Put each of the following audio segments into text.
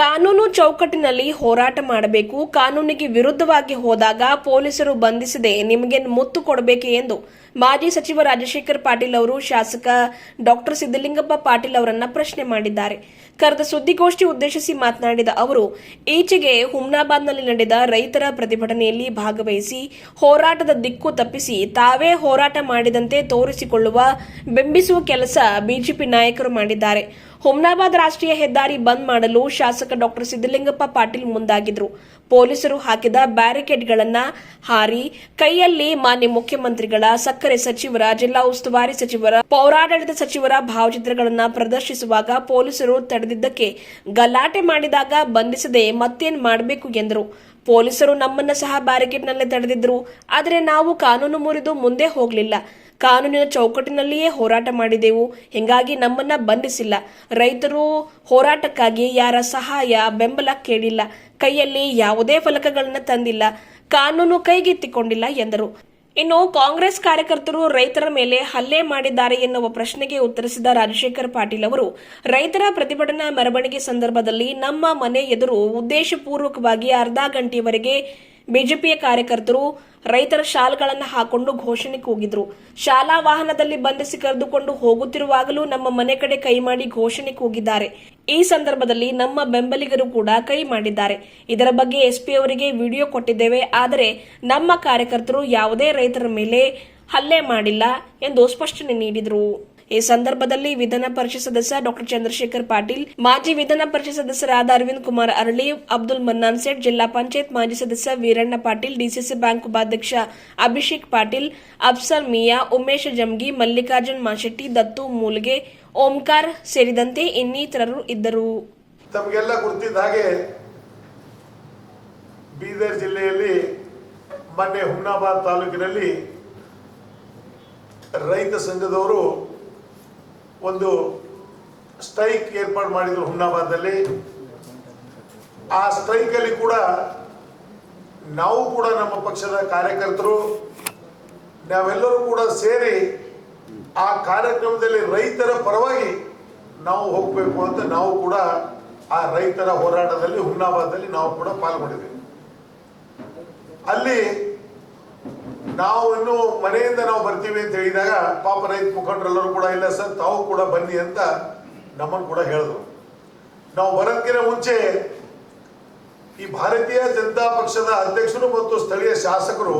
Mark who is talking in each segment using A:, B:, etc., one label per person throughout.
A: ಕಾನೂನು ಚೌಕಟ್ಟಿನಲ್ಲಿ ಹೋರಾಟ ಮಾಡಬೇಕು, ಕಾನೂನಿಗೆ ವಿರುದ್ಧವಾಗಿ ಹೋದಾಗ ಪೊಲೀಸರು ಬಂಧಿಸದೆ ನಿಮಗೆ ಮುತ್ತು ಕೊಡಬೇಕು ಎಂದು ಮಾಜಿ ಸಚಿವ ರಾಜಶೇಖರ್ ಪಾಟೀಲ್ ಅವರು ಶಾಸಕ ಡಾಕ್ಟರ್ ಸಿದ್ದಲಿಂಗಪ್ಪ ಪಾಟೀಲ್ ಅವರನ್ನ ಪ್ರಶ್ನೆ ಮಾಡಿದ್ದಾರೆ. ಕರೆದ ಸುದ್ದಿಗೋಷ್ಠಿ ಉದ್ದೇಶಿಸಿ ಮಾತನಾಡಿದ ಅವರು, ಈಚೆಗೆ ಹುಮ್ನಾಬಾದ್ನಲ್ಲಿ ನಡೆದ ರೈತರ ಪ್ರತಿಭಟನೆಯಲ್ಲಿ ಭಾಗವಹಿಸಿ ಹೋರಾಟದ ದಿಕ್ಕು ತಪ್ಪಿಸಿ ತಾವೇ ಹೋರಾಟ ಮಾಡಿದಂತೆ ತೋರಿಸಿಕೊಳ್ಳುವ ಬಿಂಬಿಸುವ ಕೆಲಸ ಬಿಜೆಪಿ ನಾಯಕರು ಮಾಡಿದ್ದಾರೆ. ಹುಮ್ನಾಬಾದ್ ರಾಷ್ಟ್ರೀಯ ಹೆದ್ದಾರಿ ಬಂದ್ ಮಾಡಲು ಶಾಸಕ ಡಾಕ್ಟರ್ ಸಿದ್ದಲಿಂಗಪ್ಪ ಪಾಟೀಲ್ ಮುಂದಾಗಿದ್ರು. ಪೊಲೀಸರು ಹಾಕಿದ ಬ್ಯಾರಿಕೇಡ್ಗಳನ್ನ ಹಾರಿ ಕೈಯಲ್ಲಿ ಮಾನ್ಯ ಮುಖ್ಯಮಂತ್ರಿಗಳ, ಸಕ್ಕರೆ ಸಚಿವರ, ಜಿಲ್ಲಾ ಉಸ್ತುವಾರಿ ಸಚಿವರ, ಪೌರಾಡಳಿತ ಸಚಿವರ ಭಾವಚಿತ್ರಗಳನ್ನ ಪ್ರದರ್ಶಿಸುವಾಗ ಪೊಲೀಸರು ತಡೆದಿದ್ದಕ್ಕೆ ಗಲಾಟೆ ಮಾಡಿದಾಗ ಬಂಧಿಸದೆ ಮತ್ತೇನ್ ಮಾಡಬೇಕು ಎಂದರು. ಪೊಲೀಸರು ನಮ್ಮನ್ನ ಸಹ ಬ್ಯಾರಿಕೇಡ್ನಲ್ಲೇ ತಡೆದಿದ್ರು. ಆದರೆ ನಾವು ಕಾನೂನು ಮುರಿದು ಮುಂದೆ ಹೋಗಲಿಲ್ಲ. ಕಾನೂನಿನ ಚೌಕಟ್ಟಿನಲ್ಲಿಯೇ ಹೋರಾಟ ಮಾಡಿದೆವು. ಹೀಗಾಗಿ ನಮ್ಮನ್ನ ಬಂಧಿಸಿಲ್ಲ. ರೈತರು ಹೋರಾಟಕ್ಕಾಗಿ ಯಾರ ಸಹಾಯ, ಬೆಂಬಲ ಕೇಳಿಲ್ಲ. ಕೈಯಲ್ಲಿ ಯಾವುದೇ ಫಲಕಗಳನ್ನು ತಂದಿಲ್ಲ. ಕಾನೂನು ಕೈಗೆತ್ತಿಕೊಂಡಿಲ್ಲ ಎಂದರು. ಇನ್ನು ಕಾಂಗ್ರೆಸ್ ಕಾರ್ಯಕರ್ತರು ರೈತರ ಮೇಲೆ ಹಲ್ಲೆ ಮಾಡಿದ್ದಾರೆ ಎನ್ನುವ ಪ್ರಶ್ನೆಗೆ ಉತ್ತರಿಸಿದ ರಾಜಶೇಖರ್ ಪಾಟೀಲ್ ಅವರು, ರೈತರ ಪ್ರತಿಭಟನಾ ಮೆರವಣಿಗೆ ಸಂದರ್ಭದಲ್ಲಿ ನಮ್ಮ ಮನೆ ಎದುರು ಉದ್ದೇಶಪೂರ್ವಕವಾಗಿ ಅರ್ಧ ಗಂಟೆಯವರೆಗೆ ಬಿಜೆಪಿಯ ಕಾರ್ಯಕರ್ತರು ರೈತರ ಶಾಲ್ಗಳನ್ನು ಹಾಕೊಂಡು ಘೋಷಣೆ ಕೂಗಿದ್ರು. ಶಾಲಾ ವಾಹನದಲ್ಲಿ ಬಂಧಿಸಿ ಕರೆದುಕೊಂಡು ಹೋಗುತ್ತಿರುವಾಗಲೂ ನಮ್ಮ ಮನೆ ಕಡೆ ಕೈ ಮಾಡಿ ಘೋಷಣೆ ಕೂಗಿದ್ದಾರೆ. ಈ ಸಂದರ್ಭದಲ್ಲಿ ನಮ್ಮ ಬೆಂಬಲಿಗರು ಕೂಡ ಕೈ ಮಾಡಿದ್ದಾರೆ. ಇದರ ಬಗ್ಗೆ ಎಸ್ಪಿ ಅವರಿಗೆ ವಿಡಿಯೋ ಕೊಟ್ಟಿದ್ದೇವೆ. ಆದರೆ ನಮ್ಮ ಕಾರ್ಯಕರ್ತರು ಯಾವುದೇ ರೈತರ ಮೇಲೆ ಹಲ್ಲೆ ಮಾಡಿಲ್ಲ ಎಂದು ಸ್ಪಷ್ಟನೆ ನೀಡಿದರು. ಈ ಸಂದರ್ಭದಲ್ಲಿ ವಿಧಾನ ಪರಿಷತ್ ಸದಸ್ಯ ಡಾಕ್ಟರ್ ಚಂದ್ರಶೇಖರ್ ಪಾಟೀಲ್, ಮಾಜಿ ವಿಧಾನ ಪರಿಷತ್ ಸದಸ್ಯರಾದ ಅರವಿಂದ್ ಕುಮಾರ್ ಅರಳಿ, ಅಬ್ದುಲ್ ಮನ್ನಾನ್ ಸೇಠ್, ಜಿಲ್ಲಾ ಪಂಚಾಯತ್ ಮಾಜಿ ಸದಸ್ಯ ವೀರಣ್ಣ ಪಾಟೀಲ್, ಡಿಸಿಸಿ ಬ್ಯಾಂಕ್ ಉಪಾಧ್ಯಕ್ಷ ಅಭಿಷೇಕ್ ಪಾಟೀಲ್ ಅಫ್ಸರ್ ಮಿಯಾ, ಉಮೇಶ್ ಜಮ್ಗಿ, ಮಲ್ಲಿಕಾರ್ಜುನ್ ಮಾಶೆಟ್ಟಿ, ದತ್ತು ಮೂಲ್ಗೆ, ಓಂಕಾರ್ ಸೇರಿದಂತೆ ಇನ್ನಿತರರು ಇದ್ದರು.
B: ತಮಗೆಲ್ಲ ಗುರುತಿದ್ದ ಹಾಗೆ ಬೀದರ್ ಜಿಲ್ಲೆಯಲ್ಲಿ ಮೊನ್ನೆ ಹುಮ್ನಾಬಾದ್ ತಾಲೂಕಿನಲ್ಲಿ ರೈತ ಸಂಘದವರು ಒಂದು ಸ್ಟ್ರೈಕ್ ಏರ್ಪಾಡು ಮಾಡಿದ್ರು ಹುಮ್ನಾಬಾದಲ್ಲಿ ಆ ಸ್ಟ್ರೈಕಲ್ಲಿ ಕೂಡ ನಾವು ಕೂಡ ನಮ್ಮ ಪಕ್ಷದ ಕಾರ್ಯಕರ್ತರು, ನಾವೆಲ್ಲರೂ ಕೂಡ ಸೇರಿ ಆ ಕಾರ್ಯಕ್ರಮದಲ್ಲಿ ರೈತರ ಪರವಾಗಿ ನಾವು ಹೋಗಬೇಕು ಅಂತ ನಾವು ಕೂಡ ಆ ರೈತರ ಹೋರಾಟದಲ್ಲಿ ಹುಮ್ನಾಬಾದಲ್ಲಿ ನಾವು ಕೂಡ ಪಾಲ್ಗೊಂಡಿದ್ದೇವೆ. ಅಲ್ಲಿ ನಾವು ಇನ್ನು ಮನೆಯಿಂದ ನಾವು ಬರ್ತೀವಿ ಅಂತ ಹೇಳಿದಾಗ ಪಾಪ ರೈತ ಮುಖಂಡರೆಲ್ಲರೂ ಕೂಡ, ಇಲ್ಲ ಸರ್, ತಾವು ಕೂಡ ಬನ್ನಿ ಅಂತ ನಮ್ಮನ್ನು ಕೂಡ ಹೇಳಿದ್ರು. ನಾವು ಬರೋದಕ್ಕಿಂತ ಮುಂಚೆ ಈ ಭಾರತೀಯ ಜನತಾ ಪಕ್ಷದ ಅಧ್ಯಕ್ಷರು ಮತ್ತು ಸ್ಥಳೀಯ ಶಾಸಕರು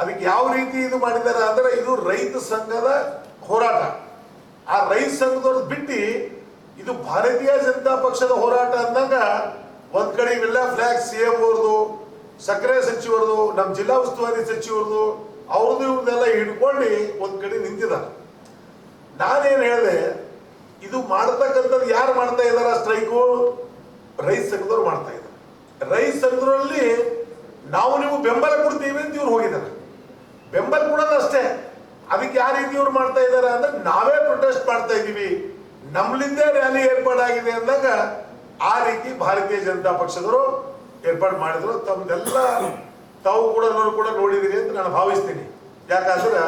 B: ಅದಕ್ಕೆ ಯಾವ ರೀತಿ ಇದು ಮಾಡಿದ್ದಾರೆ ಅಂದ್ರೆ ಇದು ರೈತ ಸಂಘದ ಹೋರಾಟ. ಆ ರೈತ ಸಂಘದವ್ರದ್ದು ಬಿಟ್ಟು ಇದು ಭಾರತೀಯ ಜನತಾ ಪಕ್ಷದ ಹೋರಾಟ ಅಂದಾಗ ಒಂದ್ ಕಡೆ ಇವೆಲ್ಲ ಫ್ಲಾಗ್ ಸಿ ಎಂ ಅವ್ರದ್ದು ಸಕ್ಕರೆ ಸಚಿವರದು ನಮ್ಮ ಜಿಲ್ಲಾ ಉಸ್ತುವಾರಿ ಸಚಿವರದು, ಅವ್ರದ್ದು ಇವ್ರದ್ದೆಲ್ಲ ಹಿಡ್ಕೊಂಡು ಒಂದ್ ಕಡೆ ನಿಂತಿದ್ದಾರೆ. ನಾನೇನು ಹೇಳಿದೆ, ಇದು ಮಾಡ್ತಕ್ಕಂಥದ್ದು ಯಾರು ಮಾಡ್ತಾ ಸ್ಟ್ರೈಕು? ರೈಸ್ ಸಂಘದವ್ರು ಮಾಡ್ತಾ ಇದ್ದಾರೆ. ರೈತ ಸಂಘದಲ್ಲಿ ನಾವು ನೀವು ಬೆಂಬಲ ಕೊಡ್ತೀವಿ ಅಂತ ಇವ್ರು ಹೋಗಿದ್ದಾರೆ. ಬೆಂಬಲ ಕೊಡೋದು ಅಷ್ಟೇ. ಅದಕ್ಕೆ ಯಾವ ರೀತಿ ಇವ್ರು ಮಾಡ್ತಾ ಇದ್ದಾರೆ ಅಂದ್ರೆ ನಾವೇ ಪ್ರೊಟೆಸ್ಟ್ ಮಾಡ್ತಾ ಇದ್ದೀವಿ. ನಮ್ಲಿಂದೇ ರ್ಯಾಲಿ ಏರ್ಪಾಡಾಗಿದೆ ಅಂದಾಗ ಆ ರೀತಿ ಭಾರತೀಯ ಜನತಾ ಪಕ್ಷದವರು ಏರ್ಪಾಡು ಮಾಡಿದ್ರು. ತಮ್ದೆಲ್ಲ ತಾವು ಕೂಡ ನಾನು ಕೂಡ ನೋಡಿದಿರಿ ಅಂತ ನಾನು ಭಾವಿಸ್ತೀನಿ. ಯಾಕಂದ್ರೆ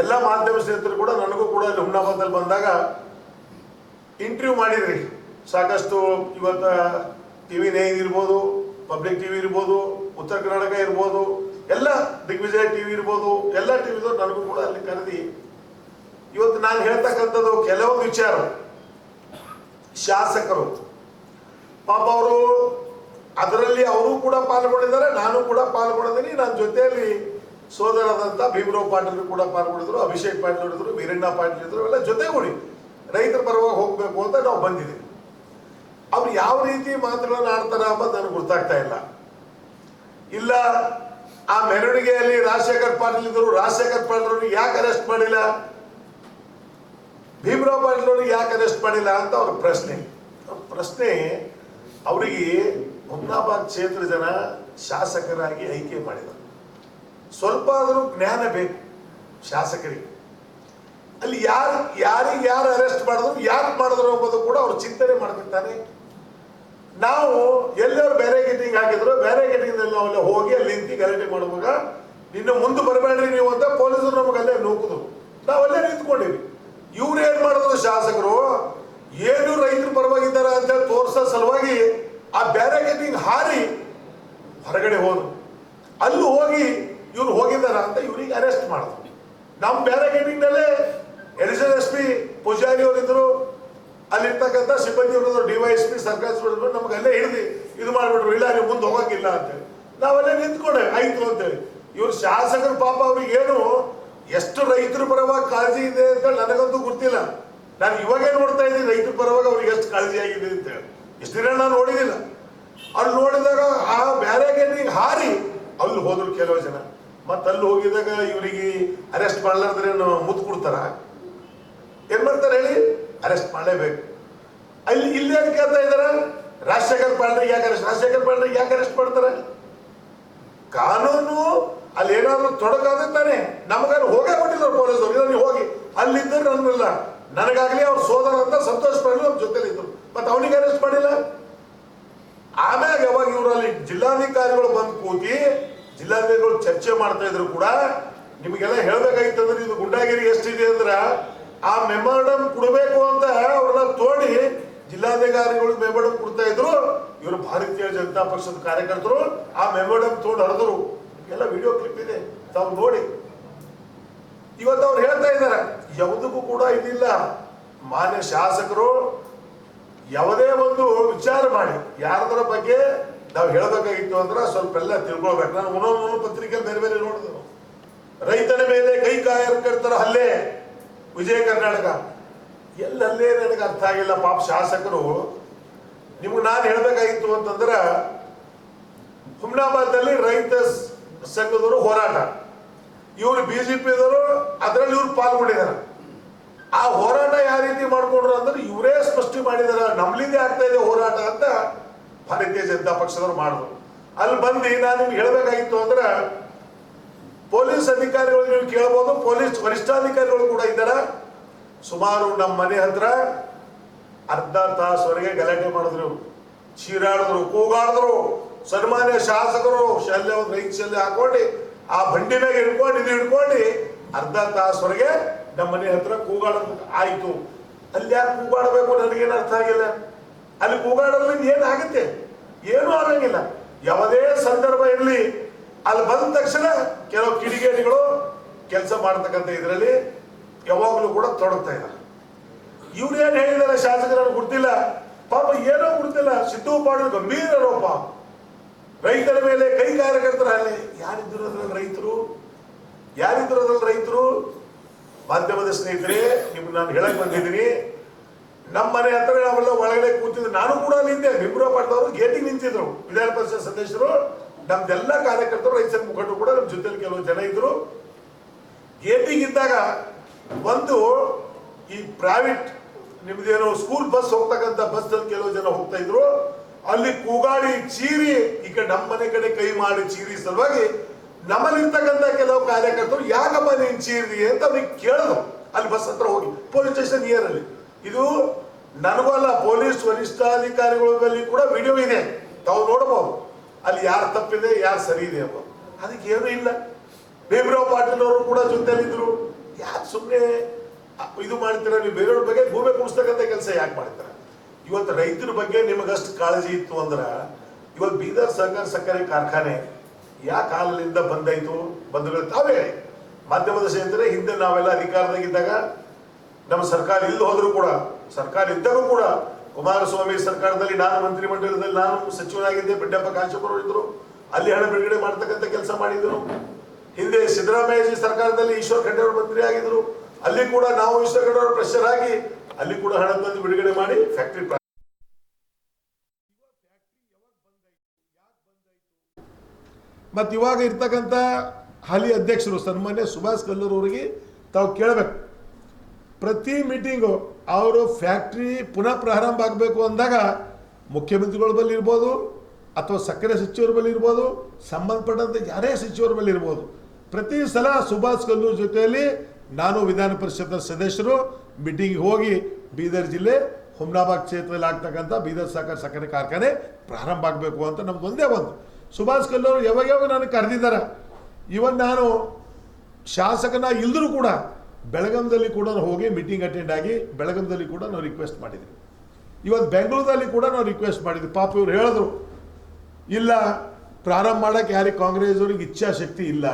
B: ಎಲ್ಲ ಮಾಧ್ಯಮ ಸ್ನೇಹಿತರು ಕೂಡ ನನಗೂ ಕೂಡ ಹುಮ್ನಾಬಾದಲ್ಲಿ ಬಂದಾಗ ಇಂಟರ್ವ್ಯೂ ಮಾಡಿದ್ರಿ. ಸಾಕಷ್ಟು ಇವತ್ತು ಟಿ ವಿ ನೈನ್ ಇರ್ಬೋದು, ಪಬ್ಲಿಕ್ ಟಿವಿ ಇರ್ಬೋದು, ಉತ್ತರ ಕರ್ನಾಟಕ ಇರ್ಬೋದು, ಎಲ್ಲ ದಿಗ್ವಿಜಯ ಟಿವಿ ಇರ್ಬೋದು, ಎಲ್ಲ ಟಿವಿದವ್ರು ನನಗೂ ಕೂಡ ಅಲ್ಲಿ ಕರೆದಿ. ಇವತ್ತು ನಾನು ಹೇಳ್ತಕ್ಕಂಥದ್ದು ಕೆಲವೊಂದು ವಿಚಾರ. ಶಾಸಕರು, ಪಾಪ ಅವರು ಅದರಲ್ಲಿ ಅವರು ಕೂಡ ಪಾಲ್ಗೊಂಡಿದ್ದಾರೆ, ನಾನು ಕೂಡ ಪಾಲ್ಗೊಂಡಿದ್ದೀನಿ. ನನ್ನ ಜೊತೆಯಲ್ಲಿ ಸೋದರಾದಂತ ಭೀಮರಾವ್ ಪಾಟೀಲ್ ಕೂಡ ಪಾಲ್ಗೊಂಡಿದ್ರು, ಅಭಿಷೇಕ್ ಪಾಟೀಲ್ ಇದ್ರು, ವೀರಣ್ಣ ಪಾಟೀಲ್ ಇದ್ರು, ಎಲ್ಲ ಜೊತೆಗೂಡಿ ರೈತರ ಪರವಾಗಿ ಹೋಗ್ಬೇಕು ಅಂತ ನಾವು ಬಂದಿದ್ದೀವಿ. ಅವ್ರು ಯಾವ ರೀತಿ ಮಾತುಗಳನ್ನು ಆಡ್ತಾರ ಅಂತ ನನಗೆ ಗೊತ್ತಾಗ್ತಾ ಇಲ್ಲ. ಇಲ್ಲ, ಆ ಮೆರವಣಿಗೆಯಲ್ಲಿ ರಾಜಶೇಖರ್ ಪಾಟೀಲ್ ಇದ್ರು ರಾಜಶೇಖರ್ ಪಾಟೀಲ್ ಅವ್ರಿಗೆ ಯಾಕೆ ಅರೆಸ್ಟ್ ಮಾಡಿಲ್ಲ? ಭೀಮರಾವ್ ಪಾಟೀಲ್ ಅವ್ರಿಗೆ ಯಾಕೆ ಅರೆಸ್ಟ್ ಮಾಡಿಲ್ಲ ಅಂತ ಅವ್ರ ಪ್ರಶ್ನೆ. ಪ್ರಶ್ನೆ, ಅವರಿಗೆ ಹುಮ್ನಾಬಾದ್ ಕ್ಷೇತ್ರ ಜನ ಶಾಸಕರಾಗಿ ಆಯ್ಕೆ ಮಾಡಿದ. ಸ್ವಲ್ಪ ಆದರೂ ಜ್ಞಾನ ಬೇಕು ಶಾಸಕರಿಗೆ. ಅಲ್ಲಿ ಯಾರು, ಯಾರಿಗೆ ಯಾರು ಅರೆಸ್ಟ್ ಮಾಡಿದ್ರು ಯಾಕೆ ಮಾಡಿದ್ರು ಅನ್ನೋದು ಕೂಡ ಅವ್ರು ಚಿಂತನೆ ಮಾಡ್ತಿರ್ತಾನೆ ನಾವು ಎಲ್ಲರೂ ಬೇರೆ ಗೇಟಿಂಗ್ ಹಾಕಿದ್ರು ಬೇರೆ ಗೇಟಿಂಗ್ ನಾವು ಅಲ್ಲಿ ಹೋಗಿ ಅಲ್ಲಿ ನಿಂತು ಗಲಾಟೆ ಮಾಡುವಾಗ, ನಿನ್ನ ಮುಂದೆ ಬರಬೇಡ್ರಿ ನೀವು ಅಂತ ಪೊಲೀಸರು ನಮಗೆ ಅಲ್ಲೇ ನೂಕಿದ್ರು. ನಾವಲ್ಲೇ ನಿಂತ್ಕೊಂಡಿವಿ ಇವ್ರು ಏನ್ ಮಾಡಿದ್ರು ಶಾಸಕರು? ಏನು ರೈತರ ಪರವಾಗಿದ್ದಾರೆ? ಅಂತ ತೋರ್ಸೋ ಸಲುವಾಗಿ ಆ ಬ್ಯಾರಿಕೇಡಿಂಗ್ ಹಾರಿ, ಹೊರಗಡೆ ಹೋದ್ರು ಅಲ್ಲಿ ಹೋಗಿ ಇವ್ರು ಹೋಗಿದ್ದಾರ ಅಂತ ಇವ್ರಿಗೆ ಅರೆಸ್ಟ್ ಮಾಡಿದ್ರು ನಮ್ಮ ಬ್ಯಾರಗೇಟಿಂಗ್ನಲ್ಲೇ ಎಡಿಷನಲ್ ಎಸ್ ಪಿ ಪೂಜಾರಿ ಅವರಿದ್ರು ಅಲ್ಲಿರ್ತಕ್ಕಂಥ ಸಿಬ್ಬಂದಿ ಅವರಿದ್ರು ಡಿ ವೈ ಎಸ್ ನಮ್ಗೆ ಅಲ್ಲೇ ಹಿಡಿದು ಇದು ಮಾಡ್ಬಿಟ್ರು, ಇಲ್ಲ ನೀವು ಮುಂದೆ ಹೋಗೋಕ್ಕಿಲ್ಲ ಅಂತೇಳಿ. ನಾವಲ್ಲೇ ನಿಂತ್ಕೊಂಡೆ, ಆಯ್ತು ಅಂತೇಳಿ. ಇವ್ರು ಶಾಸಕರ ಪಾಪ ಅವ್ರಿಗೆ ಏನು, ಎಷ್ಟು ರೈತರ ಪರವಾಗಿ ಕಾಳಜಿ ಇದೆ ಅಂತ ನನಗಂತೂ ಗೊತ್ತಿಲ್ಲ. ನಾನು ಇವಾಗೇ ನೋಡ್ತಾ ಇದ್ದೀನಿ ರೈತರ ಪರವಾಗಿ ಅವ್ರಿಗೆ ಎಷ್ಟು ಕಾಳಜಿ ಆಗಿದೆ ಅಂತೇಳಿ. ಇಷ್ಟು ನಾನು ನೋಡಿದಿಲ್ಲ. ಅಲ್ಲಿ ನೋಡಿದಾಗ ಆ ಬ್ಯಾರಿಕೇಡಿಗೆ ಹಾರಿ, ಅಲ್ಲಿ ಹೋದ್ರು ಕೆಲವು ಜನ. ಮತ್ತೆ ಅಲ್ಲಿ ಹೋಗಿದಾಗ ಇವರಿಗೆ ಅರೆಸ್ಟ್ ಮಾಡ್ಲಾರ್ದ್ರೆ ಮುತ್ತು ಕೊಡ್ತಾರ? ಏನ್ ಮಾಡ್ತಾರೆ ಹೇಳಿ? ಅರೆಸ್ಟ್ ಮಾಡಲೇಬೇಕು. ಅಲ್ಲಿ ಇಲ್ಲಿ ಏನ್ ಕೇಳ್ತಾ ಇದಾರ? ರಾಜಶೇಖರ್ ಪಾಂಡ್ರಿಗೆ ಯಾಕೆ ಅರೆಸ್ಟ್, ರಾಜಶೇಖರ್ ಪಾಂಡ್ರಿಗೆ ಯಾಕೆ ಅರೆಸ್ಟ್ ಮಾಡ್ತಾರೆ? ಕಾನೂನು ಅಲ್ಲಿ ಏನಾದ್ರು ತೊಡಕಾದ್ರೆ ತಾನೆ. ನಮಗಾರು ಹೋಗೇ ಕೊಟ್ಟಿದ್ರು ಪೊಲೀಸರು. ಇಲ್ಲ, ನೀವು ಹೋಗಿ. ಅಲ್ಲಿದ್ದರೆ ನನ್ನಿಲ್ಲ ನನಗಾಗ್ಲಿ ಅವ್ರ ಸೋದರ ಅಂತ ಸಂತೋಷ ಪಾಂಡ್ರೆ ಅವ್ರ ಜೊತೆಲಿ ಇದ್ರು ಮತ್ತೆ ಅವನಿಗೆ ಅರೆಸ್ಟ್ ಮಾಡಿಲ್ಲ? ಆಮ್ಯಾಗ ಯಾವಾಗ ಇವರಲ್ಲಿ ಜಿಲ್ಲಾಧಿಕಾರಿಗಳು ಬಂದು ಕೂತಿ ಜಿಲ್ಲಾಧಿಕಾರಿಗಳು ಚರ್ಚೆ ಮಾಡ್ತಾ ಇದ್ರು ಕೂಡ ನಿಮಗೆಲ್ಲ ಹೇಳ್ಬೇಕಾಗಿತ್ತಂದ್ರೆ ಇದು ಗುಂಡಾಗಿರಿ ಎಷ್ಟಿದೆ ಅಂದ್ರ ಆ ಮೆಮೋರಂ ಕೊಡಬೇಕು ಅಂತ ಅವ್ರನ್ನ ತೋಡಿ ಜಿಲ್ಲಾಧಿಕಾರಿಗಳು ಮೆಮೋರಂ ಕೊಡ್ತಾ ಇದ್ರು. ಇವರು ಭಾರತೀಯ ಜನತಾ ಪಕ್ಷದ ಕಾರ್ಯಕರ್ತರು ಆ ಮೆಮೋರಂ ತೋಡಿ ಹರಿದ್ರು. ಎಲ್ಲ ವಿಡಿಯೋ ಕ್ಲಿಪ್ ಇದೆ, ತಾವು ನೋಡಿ. ಇವತ್ತು ಅವ್ರು ಹೇಳ್ತಾ ಇದ್ದಾರೆ ಯಾವುದಕ್ಕೂ ಕೂಡ ಇದಿಲ್ಲ. ಮಾನ್ಯ ಶಾಸಕರು ಯಾವುದೇ ಒಂದು ವಿಚಾರ ಮಾಡಿ, ಯಾರದರ ಬಗ್ಗೆ ನಾವು ಹೇಳಬೇಕಾಗಿತ್ತು ಅಂದ್ರೆ ಸ್ವಲ್ಪ ಎಲ್ಲ ತಿಳ್ಕೊಳ್ಬೇಕು. ನಾನು ಒಂದೊಂದು ಪತ್ರಿಕೆ ಬೇರೆ ಬೇರೆ ನೋಡಿದ್ರು ರೈತನ ಮೇಲೆ ಕೈ ಕಾರ್ಯಕರ್ತರ ಹಲ್ಲೆ, ವಿಜಯ ಕರ್ನಾಟಕ. ಎಲ್ಲಲ್ಲೇ ನನಗೆ ಅರ್ಥ ಆಗಿಲ್ಲ, ಪಾಪ ಶಾಸಕರು. ನಿಮ್ಗೆ ನಾನು ಹೇಳಬೇಕಾಗಿತ್ತು ಅಂತಂದ್ರೆ, ಹುಮ್ನಾಬಾದ್ನಲ್ಲಿ ರೈತ ಸಂಘದವರು ಹೋರಾಟ. ಇವರು ಬಿಜೆಪಿದವರು ಅದರಲ್ಲಿ ಇವ್ರು ಪಾಲ್ಗೊಂಡಿದ್ದಾರೆ. ಆ ಹೋರಾಟ ಯಾವ ರೀತಿ ಮಾಡ್ಕೊಂಡ್ರು ಅಂದ್ರೆ ಇವರೇ ಸ್ಪಷ್ಟಿ ಮಾಡಿದಾರ, ನಮ್ಲಿಂದೇ ಆಗ್ತಾ ಇದೆ ಹೋರಾಟ ಅಂತ ಭಾರತೀಯ ಜನತಾ ಪಕ್ಷದವ್ರು ಮಾಡಿದ್ರು. ಅಲ್ಲಿ ಬಂದು ನಾನು ನಿಮ್ಗೆ ಹೇಳಬೇಕಾಗಿತ್ತು ಅಂದ್ರೆ, ಪೊಲೀಸ್ ಅಧಿಕಾರಿಗಳು ನೀವು ಕೇಳಬಹುದು ಪೊಲೀಸ್ ವರಿಷ್ಠಾಧಿಕಾರಿಗಳು ಕೂಡ ಇದ್ದಾರ. ಸುಮಾರು ನಮ್ಮ ಮನೆ ಹತ್ರ ಅರ್ಧ ತಾಸುವರೆಗೆ ಗಲಾಟೆ ಮಾಡಿದ್ರು. ಚೀರಾಡಿದ್ರು, ಕೂಗಾಡಿದ್ರು. ಸನ್ಮಾನ್ಯ ಶಾಸಕರು ಶಲ್ಯ, ಒಂದು ರೈತ ಶಲ್ಯ ಹಾಕೊಂಡು ಆ ಬಂಡಿ ಮೇಲೆ ಹಿಡ್ಕೊಂಡು ಇದು ಹಿಡ್ಕೊಂಡು ಅರ್ಧ ತಾಸವರೆಗೆ ನಮ್ಮ ಮನೆ ಹತ್ರ ಕೂಗಾಡೋದು ಆಯ್ತು. ಅಲ್ಲಿ ಯಾರು ಕೂಗಾಡಬೇಕು ನನಗೇನು ಅರ್ಥ ಆಗಿಲ್ಲ. ಅಲ್ಲಿ ಕೂಗಾಡೋದ್ರಿಂದ ಏನಾಗುತ್ತೆ ಏನೂ ಆಗಂಗಿಲ್ಲ. ಯಾವುದೇ ಸಂದರ್ಭ ಇರಲಿ, ಅಲ್ಲಿ ಬಂದ ತಕ್ಷಣ ಕೆಲವು ಕಿಡಿಗೇಡಿಗಳು ಕೆಲಸ ಮಾಡ್ತಕ್ಕಂಥ ಇದರಲ್ಲಿ ಯಾವಾಗಲೂ ಕೂಡ ತೊಡಗ್ತಾ ಇದ್ದಾರೆ ಇವ್ರು ಏನು ಹೇಳಿದಾರೆ ಶಾಸಕರನ್ನು ಗುರ್ತಿಲ್ಲ ಪಾಪ ಏನೋ ಗುರ್ತಿಲ್ಲ ಸಿದ್ದು ಪಾಡಲು ಗಂಭೀರ ಆರೋಪ. ರೈತರ ಮೇಲೆ ಕೈ ಕಾರ್ಯಕರ್ತರ ಅಲ್ಲಿ. ಯಾರಿದ್ರು ಅದ್ರಲ್ಲಿ ರೈತರು? ಯಾರಿದ್ರು ಅದ್ರಲ್ಲಿ ರೈತರು? ಮಾಧ್ಯಮದ ಸ್ನೇಹಿತರೆ, ನಿಮ್ಗೆ ನಾನು ಹೇಳಕ್ ಬಂದಿದ್ದೀನಿ. ನಮ್ಮ ಮನೆ ಹತ್ರ ನಾವೆಲ್ಲ ಒಳಗಡೆ ಕೂತಿದ್ರು ನಾನು ಕೂಡ ನಿಂತೆ ಬಿಬ್ರೋ ಪಾಟ್ದವರು ಗೇಟಿಗೆ ನಿಂತಿದ್ರು. ವಿಧಾನ ಪರಿಷತ್ ಸದಸ್ಯರು, ನಮ್ದೆಲ್ಲ ಕಾರ್ಯಕರ್ತರು, ರೈತ ಸಂಘ ಮುಖಂಡರು ಕೂಡ ನಮ್ಮ ಜೊತೆಯಲ್ಲಿ ಕೆಲವು ಜನ ಇದ್ರು. ಗೇಟಿಗೆ ಇದ್ದಾಗ ಒಂದು ಈ ಪ್ರೈವೇಟ್ ನಿಮ್ದೇನೋ ಸ್ಕೂಲ್ ಬಸ್ ಹೋಗ್ತಕ್ಕಂಥ ಬಸ್ ಅಲ್ಲಿ ಕೆಲವು ಜನ ಹೋಗ್ತಾ ಇದ್ರು. ಅಲ್ಲಿ ಕೂಗಾಡಿ, ಚೀರಿ, ಈಗ ನಮ್ಮ ಮನೆ ಕಡೆ ಕೈ ಮಾಡಿ ಚೀರಿ ಸಲುವಾಗಿ ನಮ್ಮಲ್ಲಿರ್ತಕ್ಕಂಥ ಕೆಲವು ಕಾರ್ಯಕರ್ತರು, ಯಾಕಪ್ಪ ನೀನ್ ಚೀರಿದಿ ಅಂತ ಅವ್ರಿಗೆ ಕೇಳಿದ್ರು ಅಲ್ಲಿ ಬಸ್ ಹತ್ರ ಹೋಗಿ ಪೊಲೀಸ್ ಸ್ಟೇಷನ್ ನಿಯರ್ ಅಲ್ಲಿ. ಇದು ನನಗಲ್ಲ ಪೊಲೀಸ್ ವರಿಷ್ಠಾಧಿಕಾರಿಗಳಲ್ಲಿ ಕೂಡ ವಿಡಿಯೋ ಇದೆ. ತಾವು ನೋಡಬಹುದು ಅಲ್ಲಿ ಯಾರು ತಪ್ಪಿದೆ, ಯಾರು ಸರಿ ಇದೆ ಅಪ್ಪ ಅದಕ್ಕೆ ಏನೂ ಇಲ್ಲ. ಭೀಮರಾವ್ ಪಾಟೀಲ್ ಅವರು ಕೂಡ ಜೊತೆಯಲ್ಲಿದ್ದರು. ಯಾಕೆ ಸುಮ್ಮನೆ ಇದು ಮಾಡ್ತೀರಾ? ನೀವು ಬೇರೆಯವ್ರ ಬಗ್ಗೆ ಭೂಮಿ ಕುಡಿಸ್ತಕ್ಕಂಥ ಕೆಲಸ ಯಾಕೆ ಮಾಡ್ತೀರಾ? ಇವತ್ತು ರೈತರ ಬಗ್ಗೆ ನಿಮಗಷ್ಟು ಕಾಳಜಿ ಇತ್ತು ಅಂದ್ರೆ ಇವತ್ತು ಬೀದರ್ ಸಹಕಾರ ಸಕ್ಕರೆ ಕಾರ್ಖಾನೆ ಯಾ ಕಾಲದಿಂದ ಬಂದಾಯ್ತು? ಬಂಧುಗಳು ತಾವೇ ಹೇಳಿ. ಮಾಧ್ಯಮದ ಸ್ನೇಹಿತರೆ ಹಿಂದೆ ನಾವೆಲ್ಲ ಅಧಿಕಾರದಾಗಿದ್ದಾಗ ನಮ್ಮ ಸರ್ಕಾರ ಇಲ್ಲಿ ಹೋದ್ರು ಕೂಡ, ಸರ್ಕಾರ ಇದ್ದರೂ ಕೂಡ ಕುಮಾರಸ್ವಾಮಿ ಸರ್ಕಾರದಲ್ಲಿ ನಾನು ಮಂತ್ರಿಮಂಡಲದಲ್ಲಿ ನಾನು ಸಚಿವನಾಗಿದ್ದೆ, ಬಿಡ್ಡಪ್ಪ ಕಾಶಪ್ಪರು ಇದ್ರು ಅಲ್ಲಿ ಹಣ ಬಿಡುಗಡೆ ಮಾಡತಕ್ಕಂತ ಕೆಲಸ ಮಾಡಿದ್ರು. ಹಿಂದೆ ಸಿದ್ದರಾಮಯ್ಯಜಿ ಸರ್ಕಾರದಲ್ಲಿ ಈಶ್ವರ್ ಖಂಡ್ರೆ ಅವರು ಮಂತ್ರಿ ಆಗಿದ್ರು. ಅಲ್ಲಿ ಕೂಡ ನಾವು ಈಶ್ವರ್ ಖಂಡ್ರೆ ಅವರು ಪ್ರೆಷರ್ ಆಗಿ ಅಲ್ಲಿ ಕೂಡ ಹಣ ತಂದು ಬಿಡುಗಡೆ ಮಾಡಿ ಫ್ಯಾಕ್ಟ್ರಿ ಮತ್ತು ಇವಾಗ ಇರ್ತಕ್ಕಂಥ ಹಾಲಿ ಅಧ್ಯಕ್ಷರು ಸನ್ಮಾನ್ಯ ಸುಭಾಷ್ ಕಲ್ಲೂರ್ ಅವರಿಗೆ ತಾವು ಕೇಳಬೇಕು. ಪ್ರತಿ ಮೀಟಿಂಗು ಅವರು ಫ್ಯಾಕ್ಟ್ರಿ ಪುನಃ ಪ್ರಾರಂಭ ಆಗಬೇಕು ಅಂದಾಗ ಮುಖ್ಯಮಂತ್ರಿಗಳ ಬಳಿ ಇರ್ಬೋದು ಅಥವಾ ಸಕ್ಕರೆ ಸಚಿವರ ಬಳಿ ಇರ್ಬೋದು, ಸಂಬಂಧಪಟ್ಟಂತೆ ಯಾರೇ ಸಚಿವರ ಬಳಿ ಇರ್ಬೋದು. ಪ್ರತಿ ಸಲ ಸುಭಾಷ್ ಕಲ್ಲೂರ್ ಜೊತೆಯಲ್ಲಿ ನಾನು ವಿಧಾನ ಪರಿಷತ್ನ ಸದಸ್ಯರು ಮೀಟಿಂಗ್ ಹೋಗಿ ಬೀದರ್ ಜಿಲ್ಲೆ ಹುಮ್ನಾಬಾದ್ ಕ್ಷೇತ್ರದಲ್ಲಿ ಆಗ್ತಕ್ಕಂಥ ಬೀದರ್ ಸಹಕಾರ ಸಕ್ಕರೆ ಕಾರ್ಖಾನೆ ಪ್ರಾರಂಭ ಆಗಬೇಕು ಅಂತ ನಮ್ದು ಒಂದೇ ಒಂದು. ಸುಭಾಷ್ ಕಲ್ಲೂರು ಯಾವಾಗ ಯಾವಾಗ ನನಗೆ ಕರೆದಿದ್ದಾರೆ. ಇವನ್ ನಾನು ಶಾಸಕನ ಇಲ್ದರೂ ಕೂಡ ಬೆಳಗಾಂದಲ್ಲಿ ಕೂಡ ನಾನು ಹೋಗಿ ಮೀಟಿಂಗ್ ಅಟೆಂಡ್ ಆಗಿ ಬೆಳಗಾಂದಲ್ಲಿ ಕೂಡ ನಾವು ರಿಕ್ವೆಸ್ಟ್ ಮಾಡಿದ್ವಿ ಇವತ್ತು ಬೆಂಗಳೂರಲ್ಲಿ ಕೂಡ ನಾವು ರಿಕ್ವೆಸ್ಟ್ ಮಾಡಿದ್ವಿ ಪಾಪ ಇವ್ರು ಹೇಳಿದ್ರು, ಇಲ್ಲ, ಪ್ರಾರಂಭ ಮಾಡಕ್ಕೆ ಯಾರಿಗೆ ಕಾಂಗ್ರೆಸ್ ಅವ್ರಿಗೆ ಇಚ್ಛಾಶಕ್ತಿ ಇಲ್ಲ.